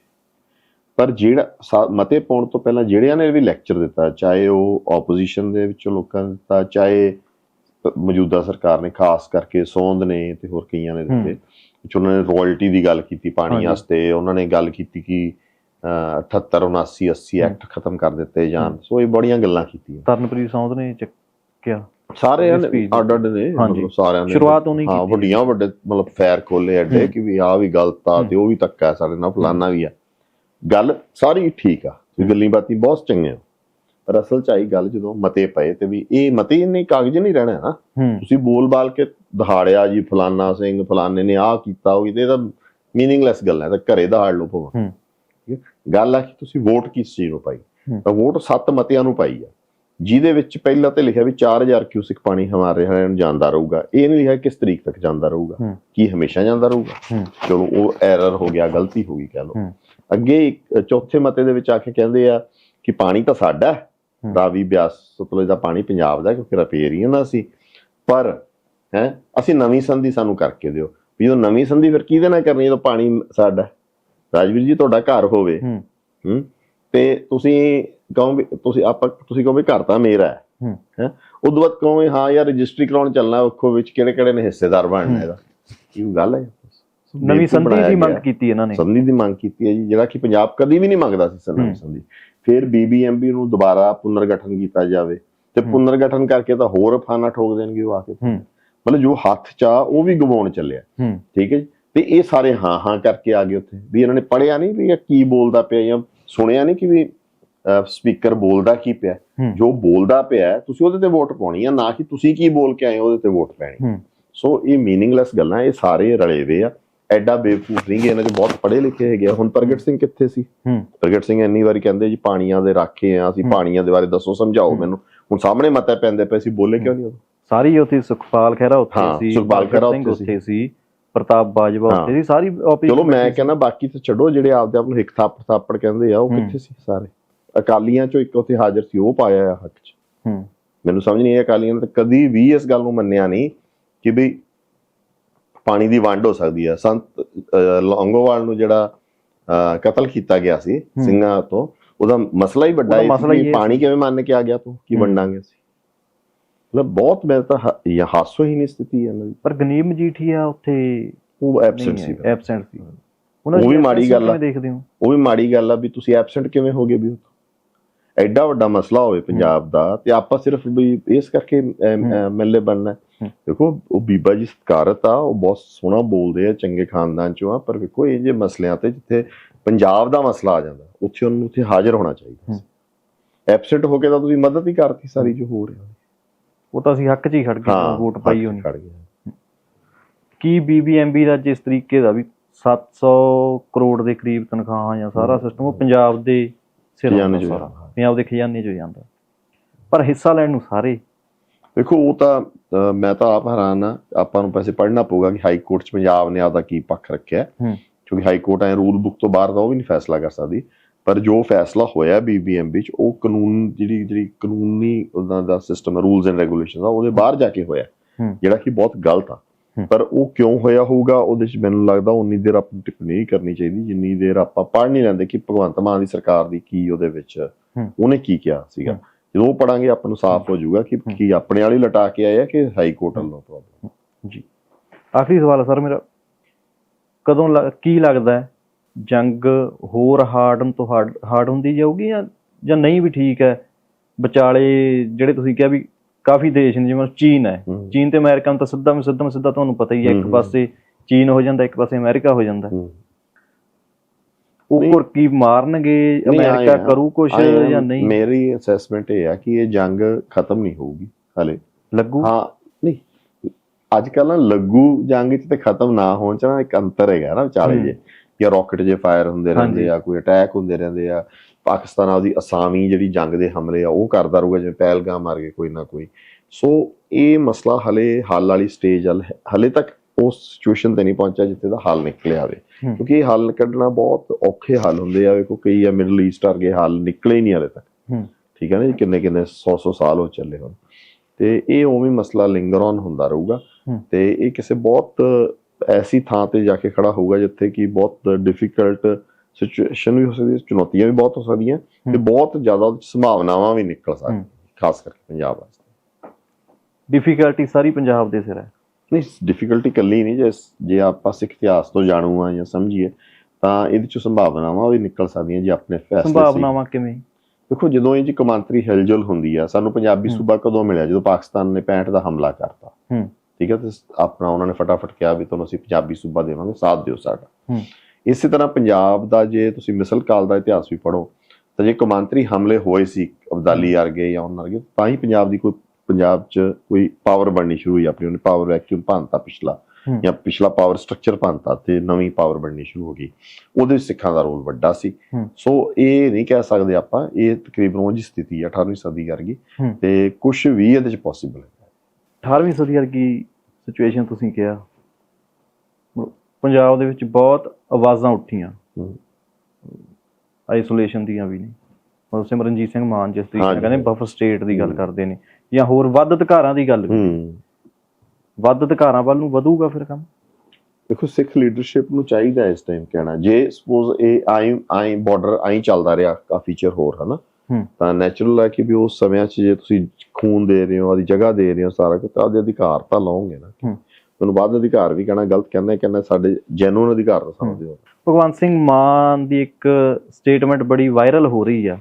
Speaker 1: ਪਰ ਜਿਹੜਾ ਮਤੇ ਪਾਉਣ ਤੋਂ ਪਹਿਲਾਂ ਜਿਹੜਿਆਂ ਨੇ ਵੀ ਲੈਕਚਰ ਦਿੱਤਾ ਚਾਹੇ ਉਹ ਆਪੋਜੀਸ਼ਨ ਦੇ ਵਿੱਚੋਂ ਲੋਕਾਂ ਨੇ ਦਿੱਤਾ ਚਾਹੇ ਮੌਜੂਦਾ ਸਰਕਾਰ ਨੇ ਖਾਸ ਕਰਕੇ ਸੌਂਦ ਨੇ ਤੇ ਹੋਰ ਕਈਆਂ ਨੇ ਦਿੱਤੇ ਵਿੱਚ ਉਹਨਾਂ ਨੇ ਰਾਇਲਟੀ ਦੀ ਗੱਲ ਕੀਤੀ ਪਾਣੀ। ਵਾਸਤੇ ਉਹਨਾਂ ਨੇ ਗੱਲ ਕੀਤੀ ਕਿ ਅਹ, 78 79 80 ਐਕਟ ਖਤਮ ਕਰ ਦਿੱਤੇ ਜਾਣ ਸੋ ਇਹ ਬੜੀਆਂ ਗੱਲਾਂ ਕੀਤੀਆਂ।
Speaker 2: ਤਰਨਪ੍ਰੀਤ ਸੌਂਦ ਨੇ ਚੱਕਿਆ।
Speaker 1: ਸਾਰੇ ਅੱਡ ਨੇ। ਮਤਲਬ ਸਾਰਿਆਂ ਨੇ।
Speaker 2: ਸ਼ੁਰੂਆਤ ਉਹਨੇ
Speaker 1: ਹਾਂ
Speaker 2: ਕੀਤੀ।
Speaker 1: ਵੱਡੀਆਂ ਵੱਡੇ ਮਤਲਬ ਫੈਰ ਖੋਲੇ ਅੱਡੇ
Speaker 2: ਹੂੰ।
Speaker 1: ਕਿ ਵੀ ਆ ਵੀ ਗਲਤ ਆ ਤੇ ਉਹ ਵੀ ਹੈ ਸਾਡੇ ਨਾਲ ਫਲਾਨਾ ਵੀ ਆ। ਗੱਲ ਸਾਰੀ ਠੀਕ ਆ ਗੱਲੀ ਬਾਤੀ ਬਹੁਤ ਚੰਗੇ ਹੋ ਪਰ ਅਸਲ ਚ ਆਈ ਗੱਲ ਜਦੋਂ ਮਤੇ ਪਏ ਤੇ ਵੀ ਇਹ ਮਤੇ ਨਹੀਂ ਕਾਗਜ਼ ਨਹੀਂ ਰਹਿਣਾ ਨਾ। ਤੁਸੀਂ ਬੋਲ ਬਾਲ ਕੇ ਦਹਾੜਿਆ ਜੀ ਫਲਾਨਾ ਸਿੰਘ ਫਲਾਨੇ ਨੇ ਆਹ ਕੀਤਾ ਉਹ ਇਹ ਤਾਂ ਮੀਨਿੰਗਲੈਸ ਗੱਲ ਹੈ ਤਾਂ ਘਰੇ ਦਹਾੜ ਲਓ ਭਾਵੇਂ? ਗੱਲ ਆ ਕਿ ਤੁਸੀਂ ਵੋਟ ਕਿਸ ਚੀਜ਼ ਨੂੰ ਪਾਈ। ਤਾਂ ਵੋਟ ਸੱਤ ਮਤਿਆਂ ਨੂੰ ਪਾਈ ਆ ਜਿਹਦੇ ਵਿੱਚ ਪਹਿਲਾਂ ਤੇ ਲਿਖਿਆ ਵੀ 4000 ਕਿਊਸਿਕ ਪਾਣੀ ਹਮਾਰੇ ਹਰਿਆਣਾ ਨੂੰ ਜਾਂਦਾ ਰਹੂਗਾ। ਇਹ ਨਹੀਂ ਲਿਖਿਆ ਕਿਸ ਤਰੀਕ ਤੱਕ ਜਾਂਦਾ ਰਹੂਗਾ ਕੀ ਹਮੇਸ਼ਾ ਜਾਂਦਾ ਰਹੂਗਾ। ਚਲੋ ਉਹ ਐਰਰ ਹੋ ਗਿਆ ਗਲਤੀ ਹੋ ਗਈ ਕਹਿ ਲਓ। ਅੱਗੇ ਇੱਕ ਚੌਥੇ ਮਤੇ ਦੇ ਵਿੱਚ ਆ ਕੇ ਕਹਿੰਦੇ ਆ ਕਿ ਪਾਣੀ ਤਾਂ ਸਾਡਾ। ਰਾਵੀ ਬਿਆਸ ਸਤਲੁਜ ਦਾ ਪਾਣੀ ਪੰਜਾਬ ਦਾ ਕਿਉਂਕਿ ਰਿਪੇਰੀਅਨ ਦਾ ਸੀ। ਪਰ ਹੈ ਅਸੀਂ ਨਵੀਂ ਸੰਧੀ ਸਾਨੂੰ ਕਰਕੇ ਦਿਓ। ਵੀ ਜਦੋਂ ਨਵੀਂ ਸੰਧੀ ਫਿਰ ਕਿਹਦੇ ਨਾਲ ਕਰਨੀ ਜਦੋਂ ਪਾਣੀ ਸਾਡਾ? ਰਾਜਵੀਰ ਜੀ ਤੁਹਾਡਾ ਘਰ ਹੋਵੇ।
Speaker 2: ਹੂੰ।
Speaker 1: ਤੇ ਤੁਸੀਂ ਕਹੋ ਵੀ ਤੁਸੀਂ ਆਪਾਂ ਤੁਸੀਂ ਕਹੋ ਵੀ ਘਰ ਤਾਂ ਮੇਰਾ ਹੈ।
Speaker 2: ਹੂੰ।
Speaker 1: ਉਦੋਂ ਬਾਅਦ ਕਹੋ ਵੀ ਹਾਂ ਯਾਰ ਰਜਿਸਟਰੀ ਕਰਾਉਣ ਚੱਲਣਾ ਔਖੋ ਵਿੱਚ ਕਿਹੜੇ ਕਿਹੜੇ ਨੇ ਹਿੱਸੇਦਾਰ ਬਣਨਾ ਇਹਦਾ। ਕੀ ਗੱਲ ਹੈ?
Speaker 2: ਨਵੀਂ ਸੰਧੀ ਦੀ ਮੰਗ। ਕੀਤੀ ਇਹਨਾਂ ਨੇ।
Speaker 1: ਸੰਧੀ ਦੀ ਮੰਗ ਕੀਤੀ ਹੈ ਜੀ ਜਿਹੜਾ ਕਿ ਪੰਜਾਬ ਕਦੀ ਵੀ ਨਹੀਂ ਮੰਗਦਾ ਸੀ
Speaker 2: ਹੂੰ।
Speaker 1: ਸੰਧੀ। ਸੰਧੀ ਫਿਰ ਬੀਬੀਐਮਬੀ ਨੂੰ ਦੁਬਾਰਾ ਪੁਨਰਗਠਨ ਕੀਤਾ ਜਾਵੇ। ਤੇ। ਪੁਨਰਗਠਨ ਕਰਕੇ ਤਾਂ ਹੋਰ ਫਾਨਾ ਠੋਕ ਦੇਣਗੇ ਉਹ ਆ ਕੇ। ਮਤਲਬ ਜੋ ਹੱਥ ਚ ਉਹ ਵੀ ਗਵਾਉਣ ਚੱਲਿਆ। ਠੀਕ ਹੈ ਤੇ ਇਹ ਸਾਰੇ ਹਾਂ ਹਾਂ ਕਰਕੇ ਆ ਗਏ ਉੱਥੇ। ਵੀ ਇਹਨਾਂ ਨੇ ਪੜਿਆ ਨਹੀਂ ਵੀ ਇਹ ਕੀ ਬੋਲਦਾ ਪਿਆ ਜਾਂ ਸੁਣਿਆ ਨਹੀਂ ਕਿ ਵੀ ਸਪੀਕਰ ਬੋਲਦਾ ਕੀ ਪਿਆ। ਜੋ ਬੋਲਦਾ ਪਿਆ ਤੁਸੀਂ ਉਹਦੇ ਤੇ ਵੋਟ ਪਾਉਣੀ ਆ ਨਾ ਕਿ ਤੁਸੀਂ ਕੀ ਬੋਲ ਕੇ ਆਏ ਉਹਦੇ ਤੇ ਵੋਟ ਪੈਣੀ। ਸੋ ਇਹ ਮੀਨਿੰਗਲੈਸ ਗੱਲਾਂ ਇਹ ਸਾਰੇ ਰਲੇ ਵੇ ਆ। ਐਡਾ ਬੇਵਕੂਫ ਨਹੀਂ ਗੇ ਇਹਨਾਂ ਚ ਬਹੁਤ ਪੜ੍ਹੇ ਲਿਖੇ ਹੈਗੇ ਆ। ਹੁਣ ਪ੍ਰਗਟ ਸਿੰਘ ਕਿੱਥੇ ਸੀ
Speaker 2: ਹੂੰ
Speaker 1: ਪ੍ਰਗਟ ਸਿੰਘ ਇੰਨੀ ਵਾਰੀ ਕਹਿੰਦੇ ਜੀ ਪਾਣੀਆਂ ਦੇ ਰਾਖੇ ਆ ਅਸੀਂ। ਪਾਣੀਆਂ ਦੇ ਬਾਰੇ ਦੱਸੋ ਸਮਝਾਓ ਮੈਨੂੰ ਹੁਣ ਸਾਹਮਣੇ ਮਤਾ ਪੈਂਦੇ ਪਏ ਸੀ ਬੋਲੇ ਕਿਉਂ ਨਹੀਂ ਉਦੋਂ
Speaker 2: ਸਾਰੀ ਉੱਥੇ ਸੁਖਪਾਲ ਖਹਿਰਾ ਉੱਥੇ
Speaker 1: ਹਾਂ,
Speaker 2: ਸੀ
Speaker 1: ਸੁਖਪਾਲ
Speaker 2: ਭਗਤ
Speaker 1: ਖਹਿਰਾ
Speaker 2: ਸਿੰਘ
Speaker 1: ਉੱਥੇ
Speaker 2: ਉੱਥੇ ਸੀ ਪ੍ਰਤਾਪ ਬਾਜਵਾ
Speaker 1: ਹਾਂ।
Speaker 2: ਉੱਥੇ ਸੀ ਸਾਰੀ opposition
Speaker 1: ਚਲੋ ਮੈਂ। ਕਹਿੰਦਾ ਬਾਕੀ ਤੇ ਛੱਡੋ ਜਿਹੜੇ ਆਪਦੇ ਆਪ ਨੂੰ ਹਿੱਕ ਥਾਪੜ ਥਾਪੜ ਕਹਿੰਦੇ ਆ ਉਹ
Speaker 2: ਹੂੰ।
Speaker 1: ਕਿੱਥੇ ਸੀ ਸਾਰੇ ਅਕਾਲੀਆਂ ਚੋਂ ਇੱਕ ਉੱਥੇ ਹਾਜ਼ਰ ਸੀ ਉਹ ਪਾਇਆ ਆ ਹੱਕ 'ਚ
Speaker 2: ਹੂੰ
Speaker 1: ਮੈਨੂੰ ਸਮਝ ਨਹੀਂ ਆਈ ਅਕਾਲੀਆਂ ਨੇ ਤਾਂ ਕਦੀ ਵੀ ਇਸ ਗੱਲ ਨੂੰ ਮੰਨਿਆ ਨਹੀਂ ਕਿ ਵੀ ਪਾਣੀ ਦੀ ਵੰਡ ਹੋ ਸਕਦੀ ਹੈ ਸੰਤ ਲੌਂਗੋਵਾਲ ਨੂੰ ਜਿਹੜਾ ਕਤਲ ਕੀਤਾ ਗਿਆ ਸੀ। ਸਿੰਘਾਂ ਤੋਂ ਉਹਦਾ ਮਸਲਾ ਹੀ ਵੱਡਾ
Speaker 2: ਹੀ
Speaker 1: ਕਿ ਪਾਣੀ ਕਿਵੇਂ ਮੰਨ ਕੇ ਆ ਗਿਆ ਤੂੰ ਕੀ। ਵੰਡਾਂਗੇ ਸੀ ਮਤਲਬ ਬਹੁਤ ਮੈਂ ਤਾਂ ਇਹ ਹਾਸੋ ਹੀ ਨਹੀਂ ਸਥਿਤੀ ਹੈ ਦੀ
Speaker 2: ਪਰ ਗਨੀਮ ਮਜੀਠੀਆ ਉੱਥੇ
Speaker 1: ਉਹ ਐਬਸੈਂਟ ਸੀ
Speaker 2: ਐਬਸੈਂਟ ਸੀ
Speaker 1: ਉਹ ਵੀ ਮਾੜੀ ਗੱਲ ਆ।
Speaker 2: ਦੇਖਦੇ ਹੋ
Speaker 1: ਉਹ ਵੀ ਮਾੜੀ ਗੱਲ ਆ ਵੀ ਤੁਸੀਂ ਐਬਸੈਂਟ ਕਿਵੇਂ ਹੋਗੇ ਵੀ? ਐਡਾ ਵੱਡਾ ਮਸਲਾ ਹੋਵੇ ਪੰਜਾਬ ਦਾ ਤੇ ਆਪਾਂ ਸਿਰਫ ਵੀ ਇਸ ਕਰਕੇ ਐਮਐਲਏ ਬਣਨਾ। ਦੇਖੋ ਉਹ ਬੀਬਾ ਜੀ ਸਤਕਾਰਤ ਆ ਉਹ ਬਹੁਤ ਸੋਹਣਾ ਬੋਲਦੇ ਆ ਚੰਗੇ ਖਾਨਦਾਨ ਚੋਂ ਆ ਪਰ ਵੇਖੋ ਇਹ ਜੇ ਮਸਲਿਆਂ ਤੇ ਜਿੱਥੇ ਪੰਜਾਬ ਦਾ ਮਸਲਾ ਆ ਜਾਂਦਾ ਉੱਥੇ ਉਹਨੂੰ ਉੱਥੇ ਹਾਜ਼ਰ ਹੋਣਾ ਚਾਹੀਦਾ। ਐਬਸੈਂਟ ਹੋ ਕੇ ਤਾਂ ਤੁਸੀਂ ਮਦਦ ਹੀ ਕਰਤੀ ਸਾਰੀ ਜੋ ਹੋ ਰਿਹਾ।
Speaker 2: ਉਹ ਤਾਂ ਅਸੀਂ ਹੱਕ 'ਚ ਹੀ ਖੜ ਗਏ ਵੋਟ ਪਾਈ ਹੋਣੀ। ਕੀ ਬੀਬੀਐਮਬੀ ਦਾ ਜਿਸ ਤਰੀਕੇ ਦਾ ਵੀ 700 ਕਰੋੜ ਦੇ ਕਰੀਬ ਤਨਖਾਹਾਂ ਜਾਂ ਸਾਰਾ ਸਿਸਟਮ ਉਹ ਪੰਜਾਬ ਦੇ ਸਿਰ। ਪੰਜਾਬ ਦੇ ਖਜ਼ਾਨੇ 'ਚੋਂ ਜਾਂਦਾ। ਪਰ ਹਿੱਸਾ ਲੈਣ ਨੂੰ ਸਾਰੇ।
Speaker 1: ਵੇਖੋ ਉਹ ਤਾਂ ਮੈਂ ਤਾਂ ਆਪ ਹੈਰਾਨ ਆ ਆਪਾਂ ਨੂੰ ਪੈਸੇ ਪੜ੍ਹਨਾ ਪਊਗਾ ਕਿ ਹਾਈ ਕੋਰਟ ਚ ਪੰਜਾਬ ਨੇ ਆਪਦਾ ਕੀ ਪੱਖ ਰੱਖਿਆ। ਕਿਉਂਕਿ ਹਾਈ ਕੋਰਟ ਐ ਰੂਲ ਬੁੱਕ ਤੋਂ ਬਾਹਰ ਦਾ ਉਹ ਵੀ ਨਹੀਂ ਫੈਸਲਾ ਕਰ ਸਕਦੀ। ਪਰ ਜੋ ਫੈਸਲਾ ਹੋਇਆ ਬੀਬੀਐਮਬੀ ਚ ਉਹ ਕਾਨੂੰਨ ਜਿਹੜੀ ਜਿਹੜੀ ਕਾਨੂੰਨੀ ਉਹਨਾਂ ਦਾ ਸਿਸਟਮ ਹੈ ਰੂਲਸ ਐਂਡ ਰੈਗੂਲੇਸ਼ਨਸ ਆ ਉਹਦੇ ਬਾਹਰ ਜਾ ਕੇ ਹੋਇਆ। ਜਿਹੜਾ ਕਿ ਬਹੁਤ ਗਲਤ ਆ। ਪਰ ਉਹ ਕਿਉਂ ਹੋਇਆ ਹੋਊਗਾ ਉਹਦੇ ਚ ਮੈਨੂੰ ਲੱਗਦਾ ਉਨੀ ਦੇਰ ਆਪਾਂ ਟਿੱਪਣੀ ਕਰਨੀ ਚਾਹੀਦੀ। ਜਿੰਨੀ ਦੇਰ ਆਪਾਂ ਪੜ੍ਹ ਨਹੀਂ ਲੈਂਦੇ ਕਿ ਭਗਵੰਤ ਮਾਨ ਦੀ ਸਰਕਾਰ ਦੀ ਕੀ ਉਹਦੇ ਵਿੱਚ। ਉਹਨੇ ਕੀ ਕਿਹਾ ਸੀਗਾ। ਜਦੋਂ ਉਹ ਪੜਾਂਗੇ ਆਪਾਂ ਨੂੰ ਸਾਫ਼ ਹੋ। ਜਾਊਗਾ ਕਿ। ਕੀ ਆਪਣੇ ਵਾਲੀ ਲਟਾ ਕੇ ਆਏ ਆ ਕਿ ਹਾਈ ਕੋਰਟ ਵੱਲੋਂ ਪ੍ਰੋਬਲਮ?
Speaker 2: ਜੀ। ਆਖਰੀ ਸਵਾਲ ਸਰ ਮੇਰਾ। ਕਦੋਂ ਕੀ ਲੱਗਦਾ ਹੈ? ਜੰਗ ਹੋਰ ਹਾਰਡਨ ਤੋਂ ਹਾਰਡ ਹੁੰਦੀ ਜਾਊਗੀ ਜਾਂ ਜਾਂ ਨਹੀਂ ਵੀ ਠੀਕ ਹੈ? ਵਿਚਾਲੇ ਜਿਹੜੇ ਤੁਸੀਂ ਕਿਹਾ ਵੀ ਕਾਫੀ ਦੇਸ਼ ਨੇ ਜਿਵੇਂ ਚੀਨ ਹੈ। ਚੀਨ ਤੇ ਅਮਰੀਕਾ ਨੂੰ ਤਾਂ ਸਿੱਧਾ ਸਿੱਧਾ ਸਿੱਧਾ ਤੁਹਾਨੂੰ ਪਤਾ ਹੀ ਹੈ ਇੱਕ। ਪਾਸੇ ਚੀਨ ਹੋ ਜਾਂਦਾ ਇੱਕ ਪਾਸੇ ਅਮਰੀਕਾ ਹੋ ਜਾਂਦਾ। ਉਹ। ਕੁਰਕੀ ਮਾਰਨਗੇ ਅਮਰੀਕਾ। ਕਰੂ
Speaker 1: am-
Speaker 2: ਜਾਂ ਨਹੀਂ?
Speaker 1: ਮੇਰੀ ਅਸੈਸਮੈਂਟ ਇਹ ਆ ਕਿ ਇਹ ਜੰਗ ਖਤਮ ਨਹੀਂ ਹੋਊਗੀ ਹਲੇ।
Speaker 2: ਲੱਗੂ?
Speaker 1: ਹਾਂ ਨਹੀਂ। ਅੱਜ ਕੱਲ ਨਾ ਲੱਗੂ ਜੰਗ ਚ ਤੇ ਖਤਮ ਨਾ ਹੋਣ ਚ ਨਾ ਇੱਕ ਅੰਤਰ ਹੈਗਾ ਨਾ ਵਿਚਾਲੇ। ਜੇ। ਜਾਂ ਰਾਕਟ ਜੇ ਫਾਇਰ ਹੁੰਦੇ ਰਹਿੰਦੇ। ਆ ਕੋਈ ਅਟੈਕ ਹੁੰਦੇ ਰਹਿੰਦੇ ਆ। ਪਾਕਿਸਤਾਨ ਆਪਦੀ ਅਸਾਮੀ ਜਿਹੜੀ ਜੰਗ ਦੇ ਹਮਲੇ ਆ ਉਹ ਕਰਦਾ ਰਹੂਗਾ ਜਿਵੇਂ ਪਹਿਲਗਾਮ ਮਾਰ ਕੇ ਕੋਈ ਨਾ ਕੋਈ। ਸੋ ਇਹ ਮਸਲਾ ਹਲੇ ਹੱਲ ਵਾਲੀ ਸਟੇਜ ਹਲੇ ਤੱਕ ਉਸ ਸਿਚੁਏਸ਼ਨ ਤੇ ਨਹੀਂ ਪਹੁੰਚਿਆ ਜਿੱਥੇ ਦਾ ਹੱਲ ਨਿਕਲਿਆ ਆਵੇ। ਕਿਉਂਕਿ ਇਹ ਹੱਲ ਕੱਢਣਾ ਬਹੁਤ ਔਖੇ ਹੱਲ ਹੁੰਦੇ ਆ। ਵੇਖੋ ਕਈ ਆ ਮਿਡਲ ਈਸਟ ਵਰਗੇ ਹੱਲ ਨਿਕਲੇ ਹੀ ਨਹੀਂ ਹਲੇ ਤੱਕ। ਠੀਕ ਹੈ ਨਾ ਜੀ? ਕਿੰਨੇ ਕਿੰਨੇ 100 100 ਸਾਲ ਹੋ ਚੱਲੇ ਹੁਣ। ਤੇ ਇਹ ਉਵੇਂ ਮਸਲਾ ਲਿੰਗਰ ਔਨ ਹੁੰਦਾ ਰਹੂਗਾ। ਤੇ ਇਹ ਕਿਸੇ ਬਹੁਤ ਐਸੀ ਥਾਂ ਤੇ ਜਾ ਕੇ ਖੜਾ ਹੋਊਗਾ ਜਿੱਥੇ ਕਿ ਬਹੁਤ ਡਿਫਿਕਲਟ ਸਿਚੁਏਸ਼ਨ ਵੀ ਹੋ ਸਕਦੀ ਹੈ ਚੁਣੌਤੀਆਂ ਵੀ ਬਹੁਤ ਹੋ ਸਕਦੀਆਂ ਤੇ। ਬਹੁਤ ਜ਼ਿਆਦਾ ਸੰਭਾਵਨਾਵਾਂ ਵੀ ਨਿਕਲ ਸਕਦੀਆਂ। ਖਾਸ ਕਰਕੇ ਪੰਜਾਬ ਵਾਸਤੇ।
Speaker 2: ਡਿਫਿਕਲਟੀ ਸਾਰੀ ਪੰਜਾਬ ਦੇ ਸਿਰ ਹੈ।
Speaker 1: ਨਹੀਂ ਡਿਫਿਕਲਟੀ ਕੱਲੀ ਨਹੀਂ ਜੇ ਜੇ ਆਪਾਂ ਸਿੱਖ ਇਤਿਹਾਸ ਤੋਂ ਜਾਣੂ ਆ ਜਾਂ ਸਮਝੀਏ ਤਾਂ ਇਹਦੇ 'ਚ ਸੰਭਾਵਨਾਵਾਂ ਵੀ ਨਿਕਲ ਸਕਦੀਆਂ ਜੇ ਆਪਣੇ ਫੈਸਲੇ
Speaker 2: ਸੰਭਾਵਨਾਵਾਂ ਕਿਵੇਂ?
Speaker 1: ਦੇਖੋ ਜਦੋਂ ਇਹ ਜੀ ਕਮਾਂਤਰੀ ਹਿਲਜੁਲ ਹੁੰਦੀ ਆ ਸਾਨੂੰ ਪੰਜਾਬੀ। ਸੂਬਾ ਕਦੋਂ ਮਿਲਿਆ? ਜਦੋਂ ਪਾਕਿਸਤਾਨ ਨੇ 65 ਦਾ ਹਮਲਾ ਕਰਤਾ।
Speaker 2: ਹੂੰ।
Speaker 1: ਠੀਕ ਹੈ ਤੇ ਆਪਣਾ ਉਹਨਾਂ ਨੇ ਫਟਾਫਟ ਕਿਹਾ ਵੀ ਤੁਹਾਨੂੰ ਅਸੀਂ ਪੰਜਾਬੀ ਸੂਬਾ ਦੇਵਾਂਗੇ ਸਾਥ ਦਿਓ ਸਾਡਾ।
Speaker 2: ਹੂੰ।
Speaker 1: ਇਸੇ ਤਰ੍ਹਾਂ ਪੰਜਾਬ ਦਾ ਜੇ ਤੁਸੀਂ ਮਿਸਲ ਕਾਲ ਦਾ ਇਤਿਹਾਸ ਵੀ ਪੜ੍ਹੋ ਤਾਂ ਜੇ ਕਮਾਂਤਰੀ ਹਮਲੇ ਹੋਏ ਸੀ ਅਬਦਾਲੀ ਵਰਗੇ ਜਾਂ ਉਹਨਾਂ ਵਰਗੇ ਤਾਂ ਹੀ ਪੰਜਾਬ ਦੀ ਕੋਈ ਪੰਜਾਬ 'ਚ ਕੋਈ ਪਾਵਰ ਬਣਨੀ ਸ਼ੁਰੂ ਹੋਈ ਆਪਣੀ ਉਹਨੇ ਪਾਵਰ ਵੈਕਿਊਮ ਭੰਨਤਾ ਪਿਛਲਾ। ਜਾਂ ਪਿਛਲਾ ਪਾਵਰ ਸਟਰਕਚਰ ਭੰਨਤਾ ਤੇ ਨਵੀਂ ਪਾਵਰ ਬਣਨੀ ਸ਼ੁਰੂ ਹੋ ਗਈ ਉਹਦੇ ਵਿੱਚ ਸਿੱਖਾਂ ਦਾ ਰੋਲ ਵੱਡਾ ਸੀ। ਸੋ ਇਹ ਨਹੀਂ ਕਹਿ ਸਕਦੇ ਆਪਾਂ ਇਹ ਤਕਰੀਬਨ ਉਹ ਜਿਹੀ ਸਥਿਤੀ ਹੈ 18ਵੀਂ ਸਦੀ ਵਰਗੀ। ਤੇ ਕੁਝ ਵੀ ਇਹਦੇ 'ਚ ਪੋਸੀਬਲ ਹੈ
Speaker 2: 18ਵੀਂ ਸਦੀ ਵਰਗੀ ਸਿਚੁਏਸ਼ਨ ਤੁਸੀਂ ਕਿਹਾ ਪੰਜਾਬ ਦੇ ਵਿੱਚ ਬਹੁਤ ਆਵਾਜ਼ਾਂ ਉੱਠੀਆਂ। ਆਈਸੋਲੇਸ਼ਨ ਦੀਆਂ ਵੀ ਨੇ ਮਤਲਬ ਸਿਮਰਨਜੀਤ ਸਿੰਘ ਮਾਨ ਜਿਸ ਤਰੀਕੇ ਨਾਲ। ਕਹਿੰਦੇ ਬਫਰ ਸਟੇਟ ਦੀ ਗੱਲ। ਕਰਦੇ ਨੇ ਜਾਂ ਹੋਰ ਵੱਧ ਅਧਿਕਾਰਾਂ ਦੀ ਗੱਲ।
Speaker 1: ਹੂੰ
Speaker 2: ਵੱਧ ਅਧਿਕਾਰਾਂ ਵੱਲ ਨੂੰ ਵਧੂਗਾ ਫਿਰ ਕੰਮ
Speaker 1: ਦੇਖੋ ਸਿੱਖ ਲੀਡਰਸ਼ਿਪ ਨੂੰ ਚਾਹੀਦਾ ਇਸ ਟਾਈਮ ਕਹਿਣਾ ਜੇ ਸਪੋਜ਼ ਇਹ ਆਈ ਆਈ ਬਾਰਡਰ ਆਈ ਚੱਲਦਾ ਰਿਹਾ ਕਾਫੀ ਚਿਰ ਹੋਰ ਹਨਾ। ਤਾਂ ਨੈਚੁਰਲ ਹੈ ਕਿ ਵੀ ਉਸ ਸਮਿਆਂ 'ਚ ਜੇ ਤੁਸੀਂ ਖੂਨ ਦੇ ਰਹੇ ਹੋ ਆਦੀ ਜਗ੍ਹਾ ਦੇ ਰਹੇ ਹੋ ਸਾਰਾ ਕੁਝ ਤਾਂ ਆਦੇ ਅਧਿਕਾਰ ਤਾਂ ਲਓਗੇ ਨਾ। ਮੈਨੂੰ ਬਾਅਦ ਅਧਿਕਾਰ ਵੀ ਕਹਿਣਾ ਗਲਤ ਕਹਿੰਦਾ ਕਹਿੰਦਾ ਸਾਡੇ ਜੈਨੂਨ ਅਧਿਕਾਰ ਤਾਂ ਸਮਝਦੇ ਹੋ
Speaker 2: ਭਗਵੰਤ ਸਿੰਘ ਮਾਨ ਦੀ ਇੱਕ ਸਟੇਟਮੈਂਟ ਬੜੀ ਵਾਇਰਲ ਹੋ ਰਹੀ ਆ।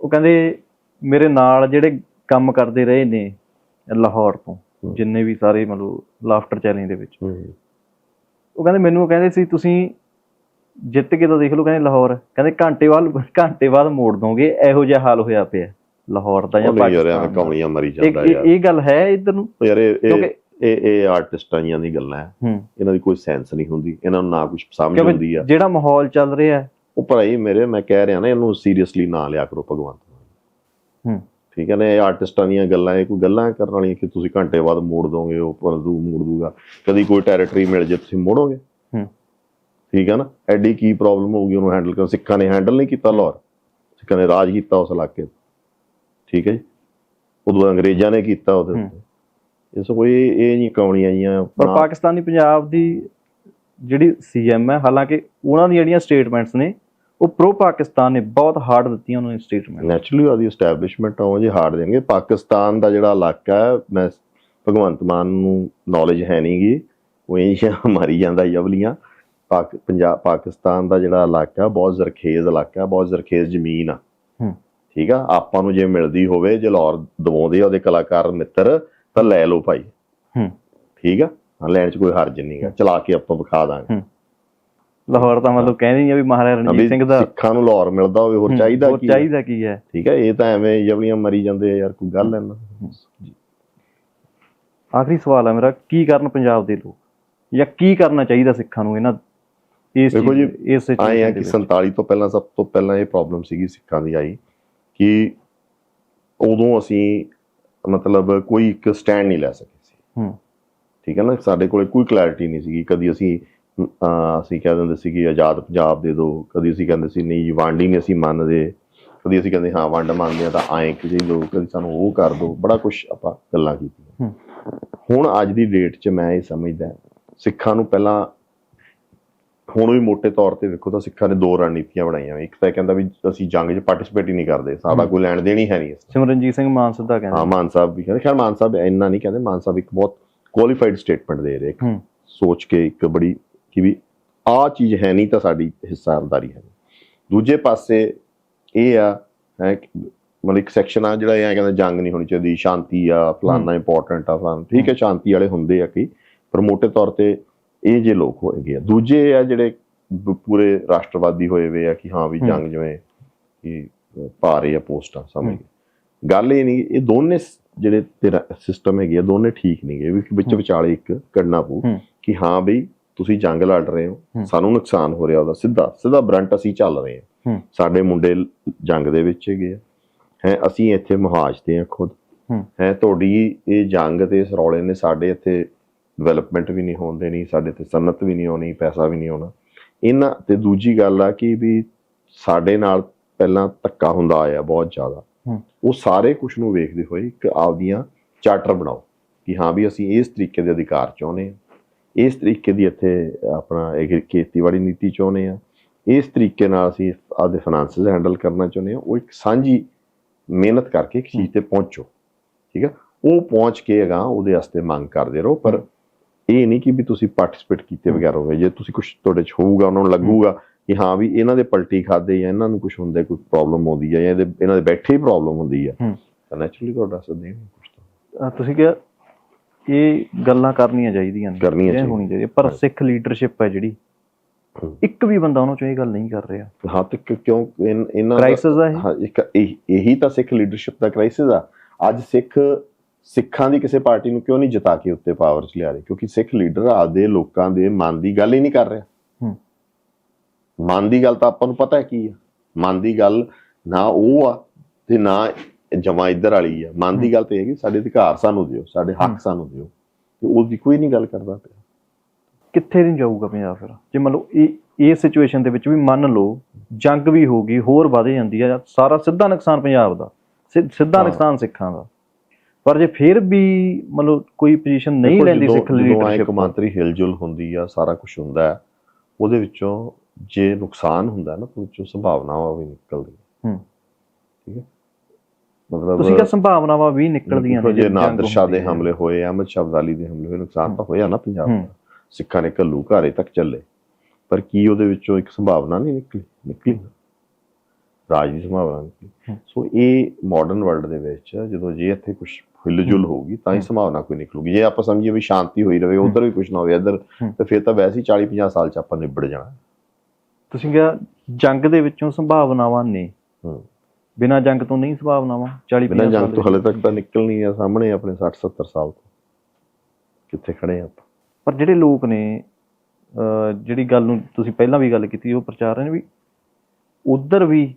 Speaker 2: ਉਹ ਕਹਿੰਦੇ ਮੇਰੇ ਨਾਲ ਜਿਹੜੇ ਕੰਮ ਕਰਦੇ ਰਹੇ ਨੇ ਲਾਹੌਰ ਤੋਂ। ਜਿੰਨੇ ਵੀ ਸਾਰੇ ਮਤਲਬ ਲਾਫਟਰ ਚੈਲੰਜ ਦੇ ਵਿੱਚ। ਉਹ ਕਹਿੰਦੇ ਮੈਨੂੰ ਕਹਿੰਦੇ ਸੀ ਤੁਸੀਂ ਜਿੱਤ ਕੇ ਤਾਂ ਦੇਖ ਲਓ ਕਹਿੰਦੇ ਲਾਹੌਰ। ਕਹਿੰਦੇ ਘੰਟੇ ਬਾਅਦ ਘੰਟੇ ਬਾਅਦ ਮੋੜ ਦੋਗੇ ਇਹੋ ਜਿਹਾ ਹਾਲ ਹੋਇਆ ਪਿਆ। ਲਾਹੌਰ ਦਾ ਜਾਂ ਪਾਕਿਸਤਾਨ ਦਾ।
Speaker 1: ਕਮਲੀਆਂ ਮਰੀ ਜਾਂਦਾ ਯਾਰ।
Speaker 2: ਇਹ ਗੱਲ ਹੈ ਇਧਰ ਨੂੰ
Speaker 1: ਯਾਰ ਇਹ ਇਹ ਇਹ ਆਰਟਿਸਟਾਂ ਦੀ ਗੱਲਾਂ ਹੈ। ਇਹਨਾਂ ਦੀ ਕੋਈ ਸੈਂਸ ਨਹੀਂ ਹੁੰਦੀ। ਇਹਨਾਂ ਨੂੰ ਨਾ ਕੁਝ ਸਮਝ ਹੁੰਦੀ ਆ।
Speaker 2: ਜਿਹੜਾ ਮਾਹੌਲ ਚੱਲ ਰਿਹਾ
Speaker 1: ਉਹ ਭਾਈ ਮੇਰੇ ਮੈਂ ਕਹਿ ਰਿਹਾ ਨਾ ਇਹਨੂੰ ਸੀਰੀਅਸਲੀ ਨਾ ਲਿਆ ਕਰੋ ਭਗਵੰਤ
Speaker 2: ਹੂੰ।
Speaker 1: ਠੀਕ ਹੈ ਨਾ ਇਹ ਆਰਟਿਸਟਾਂ ਦੀਆਂ ਗੱਲਾਂ ਇਹ ਕੋਈ ਗੱਲਾਂ ਕਰਨ ਵਾਲੀਆਂ ਕਿ ਤੁਸੀਂ ਘੰਟੇ ਬਾਅਦ ਮੋੜ ਦੋਗੇ ਉਹ ਪਰ ਦੂ ਮੋੜ ਦੂਗਾ। ਕਦੀ ਕੋਈ ਟੈਰੀਟਰੀ ਮਿਲ ਜੇ ਤੁਸੀਂ ਮੋੜੋਗੇ?
Speaker 2: ਹੂੰ।
Speaker 1: ਠੀਕ ਹੈ ਨਾ ਐਡੀ ਕੀ ਪ੍ਰੋਬਲਮ ਹੋਊਗੀ ਉਹਨੂੰ ਹੈਂਡਲ ਕਰ ਸਿੱਖਾਂ ਨੇ ਹੈਂਡਲ ਨਹੀਂ ਕੀਤਾ ਲਾਹੌਰ। ਸਿੱਖਾਂ ਨੇ ਰਾਜ ਕੀਤਾ ਉਸ ਇਲਾਕੇ 'ਤੇ। ਠੀਕ ਹੈ ਜੀ? ਉਦੋਂ ਅੰਗਰੇਜ਼ਾਂ ਨੇ ਕੀਤਾ ਉਹਦੇ। ਉੱਤੇ। ਇਸ ਕੋਈ ਇਹ ਨਹੀਂ ਕੌਣੀਆਂ ਜੀਆਂ
Speaker 2: ਪਰ ਪਾਕਿਸਤਾਨੀ ਪੰਜਾਬ ਦੀ ਜਿਹੜੀ ਸੀਐਮ ਹੈ ਹਾਲਾਂਕਿ ਉਹਨਾਂ ਦੀਆਂ ਜਿਹੜੀਆਂ ਸਟੇਟਮੈਂਟਸ ਨੇ ਉਹ ਪ੍ਰੋ ਪਾਕਿਸਤਾਨ ਨੇ ਬਹੁਤ ਹਾਰਡ ਦਿੱਤੀਆਂ ਉਹਨਾਂ ਨੇ ਸਟੇਟਮੈਂਟ
Speaker 1: ਨੈਚੁਰਲੀ ਉਹਦੀ ਐਸਟੈਬਲਿਸ਼ਮੈਂਟ ਉਹ ਜੇ ਹਾਰਡ ਦੇਣਗੇ। ਪਾਕਿਸਤਾਨ ਦਾ ਜਿਹੜਾ ਇਲਾਕਾ ਹੈ ਮੈਂ ਭਗਵੰਤ ਮਾਨ ਨੂੰ ਨੌਲੇਜ ਹੈ ਨਹੀਂਗੀ ਉਹ ਇਹ ਮਾਰੀ ਜਾਂਦਾ ਯਵਲੀਆਂ ਪਾਕ ਪੰਜਾਬ ਪਾਕਿਸਤਾਨ ਦਾ ਜਿਹੜਾ ਇਲਾਕਾ ਬਹੁਤ ਜ਼ਰਖੇਜ਼ ਇਲਾਕਾ ਬਹੁਤ ਜ਼ਰਖੇਜ਼ ਜ਼ਮੀਨ ਆ। ਠੀਕ ਆ? ਆਪਾਂ ਨੂੰ ਜੇ ਮਿਲਦੀ ਹੋਵੇ ਜੇ ਲਾਹੌਰ ਦਵਾਉਂਦੇ ਆ ਉਹਦੇ ਕਲਾਕਾਰ ਮਿੱਤਰ ਤਾਂ ਲੈ ਲਓ ਭਾਈ।
Speaker 2: ਹੂੰ।
Speaker 1: ਠੀਕ ਆ? ਲੈਣ 'ਚ ਕੋਈ ਹਰਜ ਨਹੀਂਗਾ ਚਲਾ ਕੇ ਆਪਾਂ ਵਿਖਾ ਦਾਂਗੇ।
Speaker 2: ਲਾਹੌਰ ਤਾਂ ਮਤਲਬ ਕਹਿੰਦੇ ਆ ਵੀ ਮਹਾਰਾਜਾ ਰਣਜੀਤ ਸਿੰਘ ਦਾ
Speaker 1: ਸਿੱਖਾਂ ਨੂੰ ਲਾਹੌਰ ਮਿਲਦਾ ਹੋਵੇ ਹੋਰ ਚਾਹੀਦਾ ਕੀ?
Speaker 2: ਚਾਹੀਦਾ ਕੀ ਹੈ
Speaker 1: ਠੀਕ ਹੈ ਇਹ ਤਾਂ ਐਵੇਂ ਯਵਲੀਆਂ ਮਰੀ ਜਾਂਦੇ ਆ ਯਾਰ ਕੋਈ ਗੱਲ ਹੈ ਨਾ।
Speaker 2: ਆਖਰੀ ਸਵਾਲ ਹੈ ਮੇਰਾ ਕੀ ਕਰਨ ਪੰਜਾਬ ਦੇ ਲੋਕ? ਜਾਂ ਕੀ ਕਰਨਾ ਚਾਹੀਦਾ ਸਿੱਖਾਂ ਨੂੰ ਇਹਨਾਂ ਇਸ
Speaker 1: ਦੇਖੋ ਜੀ,
Speaker 2: ਇਸ
Speaker 1: ਆਏ ਆ ਕਿ
Speaker 2: ਦੇ ਵਿੱਚ?
Speaker 1: 47 ਤੋਂ ਪਹਿਲਾਂ ਸਭ ਤੋਂ ਪਹਿਲਾਂ ਇਹ ਪ੍ਰੋਬਲਮ ਸੀਗੀ ਸਿੱਖਾਂ ਦੀ ਆਈ ਕਿ ਉਦੋਂ ਅਸੀਂ ਮਤਲਬ ਕੋਈ ਇੱਕ ਸਟੈਂਡ ਨਹੀਂ ਲੈ ਸਕੇ ਸੀ।
Speaker 2: ਹੂੰ।
Speaker 1: ਠੀਕ ਹੈ ਨਾ ਸਾਡੇ ਕੋਲੇ ਕੋਈ ਕਲੈਰਿਟੀ ਨਹੀਂ ਸੀਗੀ ਕਦੀ ਅਸੀਂ ਅਸੀਂ ਕਹਿ ਦਿੰਦੇ ਸੀ ਕਿ ਆਜ਼ਾਦ ਪੰਜਾਬ ਦੇ ਦਿਓ ਕਦੀ ਅਸੀਂ ਕਹਿੰਦੇ ਸੀ ਨਹੀਂ ਵੰਡ ਨਹੀਂ ਅਸੀਂ ਮੰਨਦੇ। ਕਦੀ ਅਸੀਂ ਕਹਿੰਦੇ ਹਾਂ ਵੰਡ ਮੰਨਦੇ ਆ ਤਾਂ ਐਂ ਕਿ ਜੀ ਲੋ ਕਦੀ ਸਾਨੂੰ ਉਹ ਕਰ ਦਿਓ ਬੜਾ ਕੁਝ ਆਪਾਂ ਗੱਲਾਂ ਕੀਤੀਆਂ। ਹੁਣ ਅੱਜ ਦੀ ਡੇਟ 'ਚ ਮੈਂ ਇਹ ਸਮਝਦਾ ਸਿੱਖਾਂ ਨੂੰ ਪਹਿਲਾਂ ਹੁਣ ਵੀ ਮੋٹے ਤੌਰ ਤੇ ਵੇਖੋ ਤਾਂ ਸਿੱਖਾਂ ਨੇ ਦੋ ਰਣਨੀਤੀਆਂ ਬਣਾਈਆਂ। ਇੱਕ ਤਾਂ ਕਹਿੰਦਾ ਵੀ ਅਸੀਂ ਜੰਗ 'ਚ ਪਾਰਟਿਸਿਪੇਟ ਹੀ ਨਹੀਂ ਕਰਦੇ। ਸਾਡਾ ਕੋਈ ਲੈਣ ਦੇਣ ਹੀ ਹੈ ਨਹੀਂ
Speaker 2: ਸਿਮਰਨਜੀਤ ਸਿੰਘ ਮਾਨ ਸਿੱਧਾ ਕਹਿੰਦੇ।
Speaker 1: ਹਾਂ ਮਾਨ ਸਾਹਿਬ ਵੀ ਕਹਿੰਦੇ। ਖੈਰ ਮਾਨ ਸਾਹਿਬ ਇੰਨਾ ਨਹੀਂ ਕਹਿੰਦੇ। ਮਾਨ ਸਾਹਿਬ ਇੱਕ ਬਹੁਤ ਕੁਆਲੀਫਾਈਡ ਸਟੇਟਮੈਂਟ ਦੇ ਰਹੇ। ਸੋਚ ਕੇ ਇੱਕ ਬੜੀ ਕਿ ਵੀ ਆਹ ਚੀਜ਼ ਹੈ ਨਹੀਂ ਤਾਂ ਸਾਡੀ ਹਿੱਸਾਦਾਰੀ ਹੈ। ਦੂਜੇ ਪਾਸੇ ਇਹ ਆ ਹੈ ਕਿ ਮਤਲਬ ਇੱਕ ਸੈਕਸ਼ਨ ਆ ਜਿਹੜਾ ਇਹ ਕਹਿੰਦਾ ਜੰਗ ਨਹੀਂ ਹੋਣੀ ਚਾਹੀਦੀ ਸ਼ਾਂਤੀ ਆ ਫਲਾਨਾ ਇੰਪੋਰਟੈਂਟ ਆ ਫਲਾਨਾ। ਠੀਕ ਹੈ ਸ਼ਾਂਤੀ ਵਾਲੇ ਹੁੰਦੇ ਆ ਕਈ ਪਰ ਮੋٹے ਤੌਰ ਤੇ ਇਹ ਜੇ ਲੋਕ ਹੋਏਗੇ ਆ। ਦੂਜੇ ਆ ਜਿਹੜੇ ਪੂਰੇ ਰਾਸ਼ਟਰਵਾਦੀ ਹੋਏ ਵੇ ਆ ਕਿ ਹਾਂ ਵੀ। ਜੰਗ ਜਿਵੇਂ ਕਿ ਰਹੇ ਆ ਪੋਸਟਾਂ ਸਮਝ ਗਏ ਗੱਲ ਇਹ ਨਹੀਂ ਇਹ ਦੋਨੇ ਜਿਹੜੇ ਤੇਰਾ ਸਿਸਟਮ ਹੈਗੇ ਆ ਦੋਨੇ ਠੀਕ ਨਹੀਂ ਗਏ ਵਿੱਚ। ਵਿਚਾਲੇ ਇੱਕ ਕੱਢਣਾ ਪਊ ਕਿ ਹਾਂ ਬਈ ਤੁਸੀਂ ਜੰਗ ਲੜ ਰਹੇ ਹੋ। ਸਾਨੂੰ ਨੁਕਸਾਨ ਹੋ ਰਿਹਾ ਉਹਦਾ ਸਿੱਧਾ ਸਿੱਧਾ ਬਰੰਟ ਅਸੀਂ ਚੱਲ ਰਹੇ ਹਾਂ। ਸਾਡੇ ਮੁੰਡੇ ਜੰਗ ਦੇ ਵਿੱਚ ਹੈਗੇ ਆ। ਹੈ ਅਸੀਂ ਇੱਥੇ ਮੁਹਾਜ ਤੇ ਆ ਖੁਦ।
Speaker 2: ਹੂੰ।
Speaker 1: ਤੁਹਾਡੀ ਇਹ ਜੰਗ ਤੇ ਇਸ ਰੌਲੇ ਨੇ ਸਾਡੇ ਇੱਥੇ ਡਿਵੈਲਪਮੈਂਟ ਵੀ ਨਹੀਂ ਹੋਣ ਦੇਣੀ ਸਾਡੇ ਤੇ ਸਨਅਤ ਵੀ ਨਹੀਂ ਹੋਣੀ ਪੈਸਾ ਵੀ ਨਹੀਂ ਹੋਣਾ ਇਹਨਾਂ ਤੇ ਦੂਜੀ ਗੱਲ ਆ ਕਿ ਵੀ ਸਾਡੇ ਨਾਲ ਪਹਿਲਾਂ ਧੱਕਾ ਹੁੰਦਾ ਆਇਆ ਬਹੁਤ ਜ਼ਿਆਦਾ। ਉਹ ਸਾਰੇ ਕੁਝ ਨੂੰ ਵੇਖਦੇ ਹੋਏ ਇੱਕ ਆਪਦੀਆਂ ਚਾਰਟਰ ਬਣਾਓ ਕਿ ਹਾਂ ਵੀ ਅਸੀਂ ਇਸ ਤਰੀਕੇ ਦੇ ਅਧਿਕਾਰ ਚਾਹੁੰਦੇ ਹਾਂ। ਇਸ ਤਰੀਕੇ ਦੀ ਇੱਥੇ ਆਪਣਾ ਇਹ ਖੇਤੀਬਾੜੀ ਨੀਤੀ ਚਾਹੁੰਦੇ ਆ ਇਸ ਤਰੀਕੇ ਨਾਲ ਅਸੀਂ ਆਪਦੇ ਫਾਈਨਾਂਸਿਸ ਹੈਂਡਲ ਕਰਨਾ ਚਾਹੁੰਦੇ ਆ ਉਹ ਇੱਕ ਸਾਂਝੀ ਮਿਹਨਤ ਕਰਕੇ ਇੱਕ ਚੀਜ਼ ਤੇ ਪਹੁੰਚੋ ਠੀਕ ਹੈ ਉਹ ਪਹੁੰਚ ਕੇ ਅਗਾਂਹ ਉਹਦੇ ਵਾਸਤੇ ਮੰਗ ਕਰਦੇ ਰਹੋ। ਪਰ ਇਹ ਨਹੀਂ ਕਿ ਵੀ ਤੁਸੀਂ ਪਾਰਟਿਸਿਪੇਟ ਕੀਤੇ ਬਗੈਰ ਹੋਵੇ ਜੇ ਤੁਸੀਂ ਕੁਝ ਤੁਹਾਡੇ ਚ ਹੋਊਗਾ ਉਹਨਾਂ ਨੂੰ ਲੱਗੂਗਾ ਕਿ ਹਾਂ ਵੀ ਇਹਨਾਂ ਦੇ ਪਲਟੀ ਖਾਦੇ ਜਾਂ ਇਹਨਾਂ ਨੂੰ ਕੁਝ ਹੁੰਦਾ ਕੋਈ ਪ੍ਰੋਬਲਮ ਆਉਂਦੀ ਹੈ ਜਾਂ ਇਹਦੇ ਇਹਨਾਂ ਦੇ ਬੈਠੇ ਹੀ ਪ੍ਰੋਬਲਮ ਹੁੰਦੀ ਹੈ। ਤਾਂ ਨੈਚੁਰਲੀ ਤੁਹਾਡਾ ਸਦੇ ਕੁਝ
Speaker 2: ਤੁਸੀਂ ਕਿਹਾ ਇਹ ਗੱਲਾਂ ਕਰਨੀਆਂ ਚਾਹੀਦੀਆਂ ਨੇ
Speaker 1: ਕਰਨੀਆਂ
Speaker 2: ਇਹ
Speaker 1: ਚਾਹੀਦੀਆਂ।
Speaker 2: ਹੋਣੀ ਚਾਹੀਦੀ। ਪਰ ਸਿੱਖ ਲੀਡਰਸ਼ਿਪ ਹੈ ਜਿਹੜੀ। ਇੱਕ ਵੀ ਬੰਦਾ ਉਹਨਾਂ ਚੋਂ ਇਹ ਗੱਲ ਨਹੀਂ ਕਰ ਰਿਹਾ।
Speaker 1: ਹਾਂ ਤੇ ਕਿਉਂ ਇਹਨਾਂ ਦਾ-
Speaker 2: ਕ੍ਰਾਈਸਿਸ ਆ
Speaker 1: ਹਾਂ ਇੱਕ ਇਹ- ਤਾਂ ਸਿੱਖ ਲੀਡਰਸ਼ਿਪ ਦਾ ਕ੍ਰਾਈਸਿਸ ਆ। ਅੱਜ ਸਿੱਖ ਸਿੱਖਾਂ ਦੀ ਕਿਸੇ ਪਾਰਟੀ ਨੂੰ ਕਿਉਂ ਨਹੀਂ ਜਿਤਾ ਕੇ ਉੱਤੇ ਪਾਵਰ 'ਚ ਲਿਆ ਰਹੇ? ਕਿਉਂਕਿ ਸਿੱਖ ਲੀਡਰ ਆਪਦੇ ਲੋਕਾਂ ਦੇ ਮਨ ਦੀ ਗੱਲ ਹੀ ਨਹੀਂ ਕਰ ਰਿਹਾ।
Speaker 2: ਹੂੰ।
Speaker 1: ਮਨ ਦੀ ਗੱਲ ਤਾਂ ਆਪਾਂ ਨੂੰ ਪਤਾ ਹੈ ਕੀ ਆ। ਮਨ ਦੀ ਗੱਲ ਨਾ ਉਹ ਆ ਤੇ ਨਾ ਜਮਾ ਇੱਧਰ ਵਾਲੀ ਆ। ਮਨ ਦੀ ਗੱਲ ਤੇ ਇਹ ਹੈ ਕਿ ਸਾਡੇ ਅਧਿਕਾਰ ਸਾਨੂੰ ਦਿਓ ਸਾਡੇ। ਹੱਕ ਸਾਨੂੰ ਦਿਓ। ਤੇ ਉਹਦੀ ਕੋਈ ਨਹੀਂ ਗੱਲ ਕਰਦਾ ਪਿਆ।
Speaker 2: ਕਿੱਥੇ ਨਹੀਂ ਜਾਊਗਾ ਪੰਜਾਬ ਫਿਰ? ਜੇ ਮੰਨ ਲਓ ਇਹ ਇਹ ਸਿਚੁਏਸ਼ਨ ਦੇ ਵਿੱਚ ਵੀ ਮੰਨ ਲਓ ਜੰਗ ਵੀ ਹੋ ਗਈ ਹੋਰ ਵਧ ਜਾਂਦੀ ਆ ਸਾਰਾ ਸਿੱਧਾ ਨੁਕਸਾਨ ਪੰਜਾਬ ਦਾ ਸਿੱਧਾ। ਨੁਕਸਾਨ ਸਿੱਖਾਂ ਦਾ। ਪਰ ਜੇ ਫਿਰ ਵੀ ਮਤਲਬ ਕੋਈ ਪੋਜੀਸ਼ਨ ਨਹੀਂ ਲੈਂਦੀ ਸਿੱਖ ਲੀਡਰਸ਼ਿਪ
Speaker 1: ਕੌਮਾਂਤਰੀ ਹਿਲਜੁਲ ਹੁੰਦੀ ਆ ਸਾਰਾ ਕੁਝ ਹੁੰਦਾ ਹੈ ਉਹਦੇ ਵਿੱਚੋਂ ਜੇ ਨੁਕਸਾਨ ਹੁੰਦਾ ਨਾ ਤਾਂ ਵਿੱਚੋਂ ਸੰਭਾਵਨਾਵਾਂ ਵੀ ਨਿਕਲਦੀਆਂ।
Speaker 2: ਹੂੰ।
Speaker 1: ਠੀਕ ਹੈ? ਮਤਲਬ
Speaker 2: ਤੁਸੀਂ ਕਿਹਾ ਸੰਭਾਵਨਾਵਾਂ ਵੀ ਨਿਕਲਦੀਆਂ
Speaker 1: ਦੇਖੋ, ਜੇ ਨਾਦਰ ਸ਼ਾਹ ਦੇ। ਹਮਲੇ ਹੋਏ ਅਹਿਮਦ ਸ਼ਾਹ ਅਬਦਾਲੀ ਦੇ ਹਮਲੇ ਹੋਏ ਨੁਕਸਾਨ ਤਾਂ ਹੋਇਆ ਨਾ ਪੰਜਾਬ। ਦਾ ਸਿੱਖਾਂ ਨੇ ਘੱਲੂ ਘਾਰੇ ਤੱਕ ਚੱਲੇ ਪਰ ਕੀ ਉਹਦੇ ਵਿੱਚੋਂ ਇੱਕ ਸੰਭਾਵਨਾ ਨਹੀਂ ਨਿਕਲੀ ਨਿਕਲੀ ਨਾ। ਰਾਜ ਦੀ ਸੰਭਾਵਨਾ ਨਿਕਲੀ। ਸੋ ਇਹ ਮਾਡਰਨ ਵਰਲਡ ਦੇ ਵਿੱਚ ਜਦੋਂ ਜੇ ਇੱਥੇ ਕੁਝ ਹਿਲਜੁਲ ਹੋਊਗੀ ਤਾਂ ਹੀ। ਸੰਭਾਵਨਾ ਕੋਈ ਨਿਕਲੂਗੀ ਜੇ ਆਪਾਂ ਸਮਝੀਏ ਵੀ ਸ਼ਾਂਤੀ ਹੋਈ ਰਵੇ ਉਧਰ ਵੀ ਕੁਝ ਨਾ ਹੋਵੇ ਇੱਧਰ। ਤਾਂ ਫਿਰ ਤਾਂ ਵੈਸੇ ਹੀ 40 50 ਸਾਲ ਚ ਆਪਾਂ ਨਿਬੜ ਜਾਣਾ
Speaker 2: ਤੁਸੀਂ ਕਿਹਾ ਜੰਗ ਦੇ ਵਿੱਚੋਂ ਸੰਭਾਵਨਾਵਾਂ ਨੇ
Speaker 1: ਹੂੰ
Speaker 2: ਬਿਨਾਂ ਜੰਗ ਤੋਂ ਨਹੀਂ ਸੰਭਾਵਨਾਵਾਂ 40
Speaker 1: ਬਿਨਾਂ
Speaker 2: 50
Speaker 1: ਜੰਗ
Speaker 2: ਸਾਲ
Speaker 1: ਤੋਂ ਹਲੇ ਤੱਕ ਤਾਂ ਨਿਕਲਣੀ ਆ ਸਾਹਮਣੇ ਆਪਣੇ 60 70 ਸਾਲ ਤੋਂ। ਕਿੱਥੇ ਖੜੇ ਆ ਆਪਾਂ?
Speaker 2: ਪਰ ਜਿਹੜੇ ਲੋਕ ਨੇ ਜਿਹੜੀ ਗੱਲ ਨੂੰ ਤੁਸੀਂ ਪਹਿਲਾਂ ਵੀ ਗੱਲ ਕੀਤੀ ਉਹ ਪ੍ਰਚਾਰ ਨੇ ਵੀ ਉਧਰ ਵੀ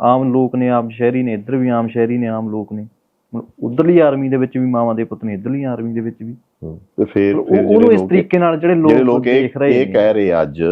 Speaker 2: ਆਮ ਲੋਕ ਨੇ ਆਮ ਸ਼ਹਿਰੀ ਨੇ ਇੱਧਰ ਵੀ ਆਮ ਸ਼ਹਿਰੀ ਨੇ ਆਮ ਲੋਕ ਨੇ। ਮਤਲਬ ਉਧਰਲੀ ਆਰਮੀ ਦੇ ਵਿੱਚ ਵੀ ਮਾਵਾਂ ਦੇ ਪੁੱਤ ਨੇ ਇੱਧਰਲੀ ਆਰਮੀ ਦੇ ਵਿੱਚ ਵੀ।
Speaker 1: ਤੇ ਫਿਰ
Speaker 2: ਉਹ-
Speaker 1: ਫਿਰ
Speaker 2: ਉਹਨੂੰ ਇਸ ਤਰੀਕੇ ਨਾਲ ਜਿਹੜੇ ਲੋਕ ਦੇਖ ਰਹੇ
Speaker 1: ਇਹ ਕਹਿ ਰਹੇ ਅੱਜ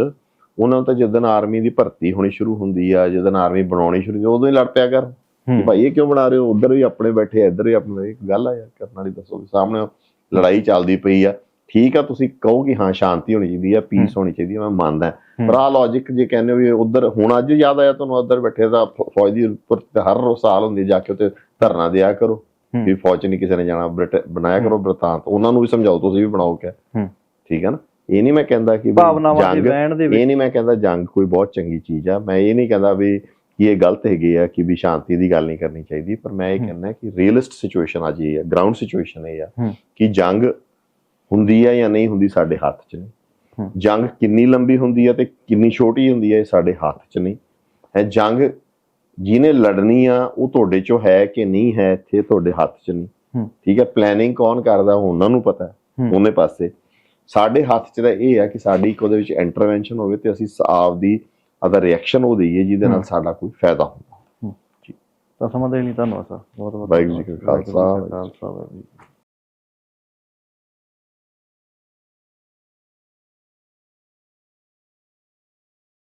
Speaker 1: ਉਹਨਾਂ ਨੂੰ ਤਾਂ ਜਦੋਂ ਆਰਮੀ ਦੀ ਭਰਤੀ ਹੋਣੀ ਸ਼ੁਰੂ ਹੁੰਦੀ ਆ ਜਦੋਂ ਆਰਮੀ ਬਣਾਉਣੀ ਸ਼ੁਰੂ ਹੁੰਦੀ ਆ, ਉਦੋਂ ਹੀ ਲੜ ਪਿਆ ਕਰ।
Speaker 2: ਹੂੰ।
Speaker 1: ਕਿ ਭਾਈ ਇਹ ਕਿਉਂ ਬਣਾ ਰਹੇ ਹੋ? ਉਧਰ ਵੀ ਆਪਣੇ ਬੈਠੇ ਇੱਧਰ ਵੀ ਆਪਣੇ ਇੱਕ ਗੱਲ ਆ ਯਾਰ ਕਰਨ ਵਾਲੀ ਦੱਸੋ ਵੀ ਸਾਹਮਣੇ ਲੜਾਈ ਚੱਲਦੀ ਪਈ ਆ। ਠੀਕ ਆ ਤੁਸੀਂ ਕਹੋ ਕਿ ਹਾਂ ਸ਼ਾਂਤੀ ਹੋਣੀ ਚਾਹੀਦੀ ਆ ਪੀਸ ਹੋਣੀ ਚਾਹੀਦੀ ਆ ਮੈਂ ਮੰਨਦਾ।
Speaker 2: ਹੂੰ।
Speaker 1: ਪਰ ਆ ਲੌਜੀਕ ਜੇ ਕਹਿੰਦੇ ਹੋ ਵੀ ਉਧਰ ਹੁਣ ਅੱਜ ਯਾਦ ਆਇਆ ਤੁਹਾਨੂੰ ਉਧਰ ਬੈਠੇ ਦਾ ਫੌਜ ਦੀ ਉੱਪਰ ਹਰ ਰੋਜ਼ ਸਾਲ ਹੁੰਦੀ ਜਾ ਕੇ ਉੱਤੇ ਧਰਨਾ ਦਿਆ ਕਰੋ।
Speaker 2: ਹੂੰ।
Speaker 1: ਵੀ ਫੌਜ ਨਹੀਂ ਕਿਸੇ ਨੇ ਜਾਣਾ ਬ੍ਰਿਟ- ਬਣਾਇਆ ਕਰੋ ਬ੍ਰਿਤਾਂਤ। ਉਹਨਾਂ ਨੂੰ ਵੀ ਸਮਝਾਓ ਤੁਸੀਂ ਵੀ ਬਣਾਓ
Speaker 2: ਹੂੰ।
Speaker 1: ਠੀਕ ਹੈ ਨਾ? ਇਹ ਨਹੀਂ ਮੈਂ ਕਹਿੰਦਾ ਕਿ
Speaker 2: ਭਾਵਨਾਵਾਂ ਦੇ ਵਹਿਣ ਦੇ ਵਿੱਚ
Speaker 1: ਇਹ ਨਹੀਂ ਮੈਂ ਕਹਿੰਦਾ ਜੰਗ ਕੋਈ ਬਹੁਤ ਚੰਗੀ ਚੀਜ਼ ਆ ਮੈਂ ਇਹ ਨਹੀਂ ਕਹਿੰਦਾ ਵੀ ਕਿ ਇਹ ਗਲਤ ਹੈਗੀ ਆ ਕਿ ਵੀ ਸ਼ਾਂਤੀ ਦੀ ਗੱਲ ਨਹੀਂ ਕਰਨੀ ਚਾਹੀਦੀ ਪਰ ਮੈਂ ਇਹ। ਕਹਿੰਦਾ ਕਿ ਰੀਅਲਿਸਟ ਸਿਚੁਏਸ਼ਨ ਅੱਜ ਇਹ ਹੈ ਗਰਾਊਂਡ ਸਿਚੁਏਸ਼ਨ ਇਹ ਆ। ਕਿ ਜੰਗ ਹੁੰਦੀ ਆ ਜਾਂ ਨਹੀਂ ਹੁੰਦੀ ਸਾਡੇ ਹੱਥ 'ਚ ਨਹੀਂ। ਜੰਗ ਕਿੰਨੀ ਲੰਬੀ ਹੁੰਦੀ ਆ ਤੇ ਕਿੰਨੀ ਛੋਟੀ ਹੁੰਦੀ ਆ ਇਹ ਸਾਡੇ ਹੱਥ 'ਚ ਨਹੀਂ ਹੈ ਜੰਗ ਜਿਹਨੇ ਲੜਨੀ ਆ ਉਹ ਤੁਹਾਡੇ 'ਚੋਂ ਹੈ ਕਿ ਨਹੀਂ ਹੈ ਇੱਥੇ ਤੁਹਾਡੇ ਹੱਥ 'ਚ ਨਹੀਂ। ਠੀਕ ਹੈ ਪਲੈਨਿੰਗ ਕੌਣ ਕਰਦਾ ਉਹ ਉਹਨਾਂ ਨੂੰ ਪਤਾ। ਉਹਨੇ ਪਾਸੇ ਸਾਡੇ ਹੱਥ 'ਚ ਤਾਂ ਇਹ ਹੈ ਕਿ ਸਾਡੀ ਇੱਕ ਉਹਦੇ ਵਿੱਚ ਇੰਟਰਵੈਂਸ਼ਨ ਹੋਵੇ ਤੇ ਅਸੀਂ ਸ- ਆਪਦੀ ਆਦਾ ਰਿਐਕਸ਼ਨ ਉਹ ਦਈਏ ਜਿਹਦੇ ਨਾਲ। ਸਾਡਾ ਕੋਈ ਫਾਇਦਾ ਹੁੰਦਾ
Speaker 2: ਤਾਂ ਸਮਾਂ ਦੇਣ ਲਈ ਧੰਨਵਾਦ ਸਰ ਬਹੁਤ ਬਹੁਤ
Speaker 1: ਵਾਹਿਗੁਰੂ ਜੀ ਕਾ। ਖਾਲਸਾ,
Speaker 2: ਵਾਹਿਗੁਰੂ ਜੀ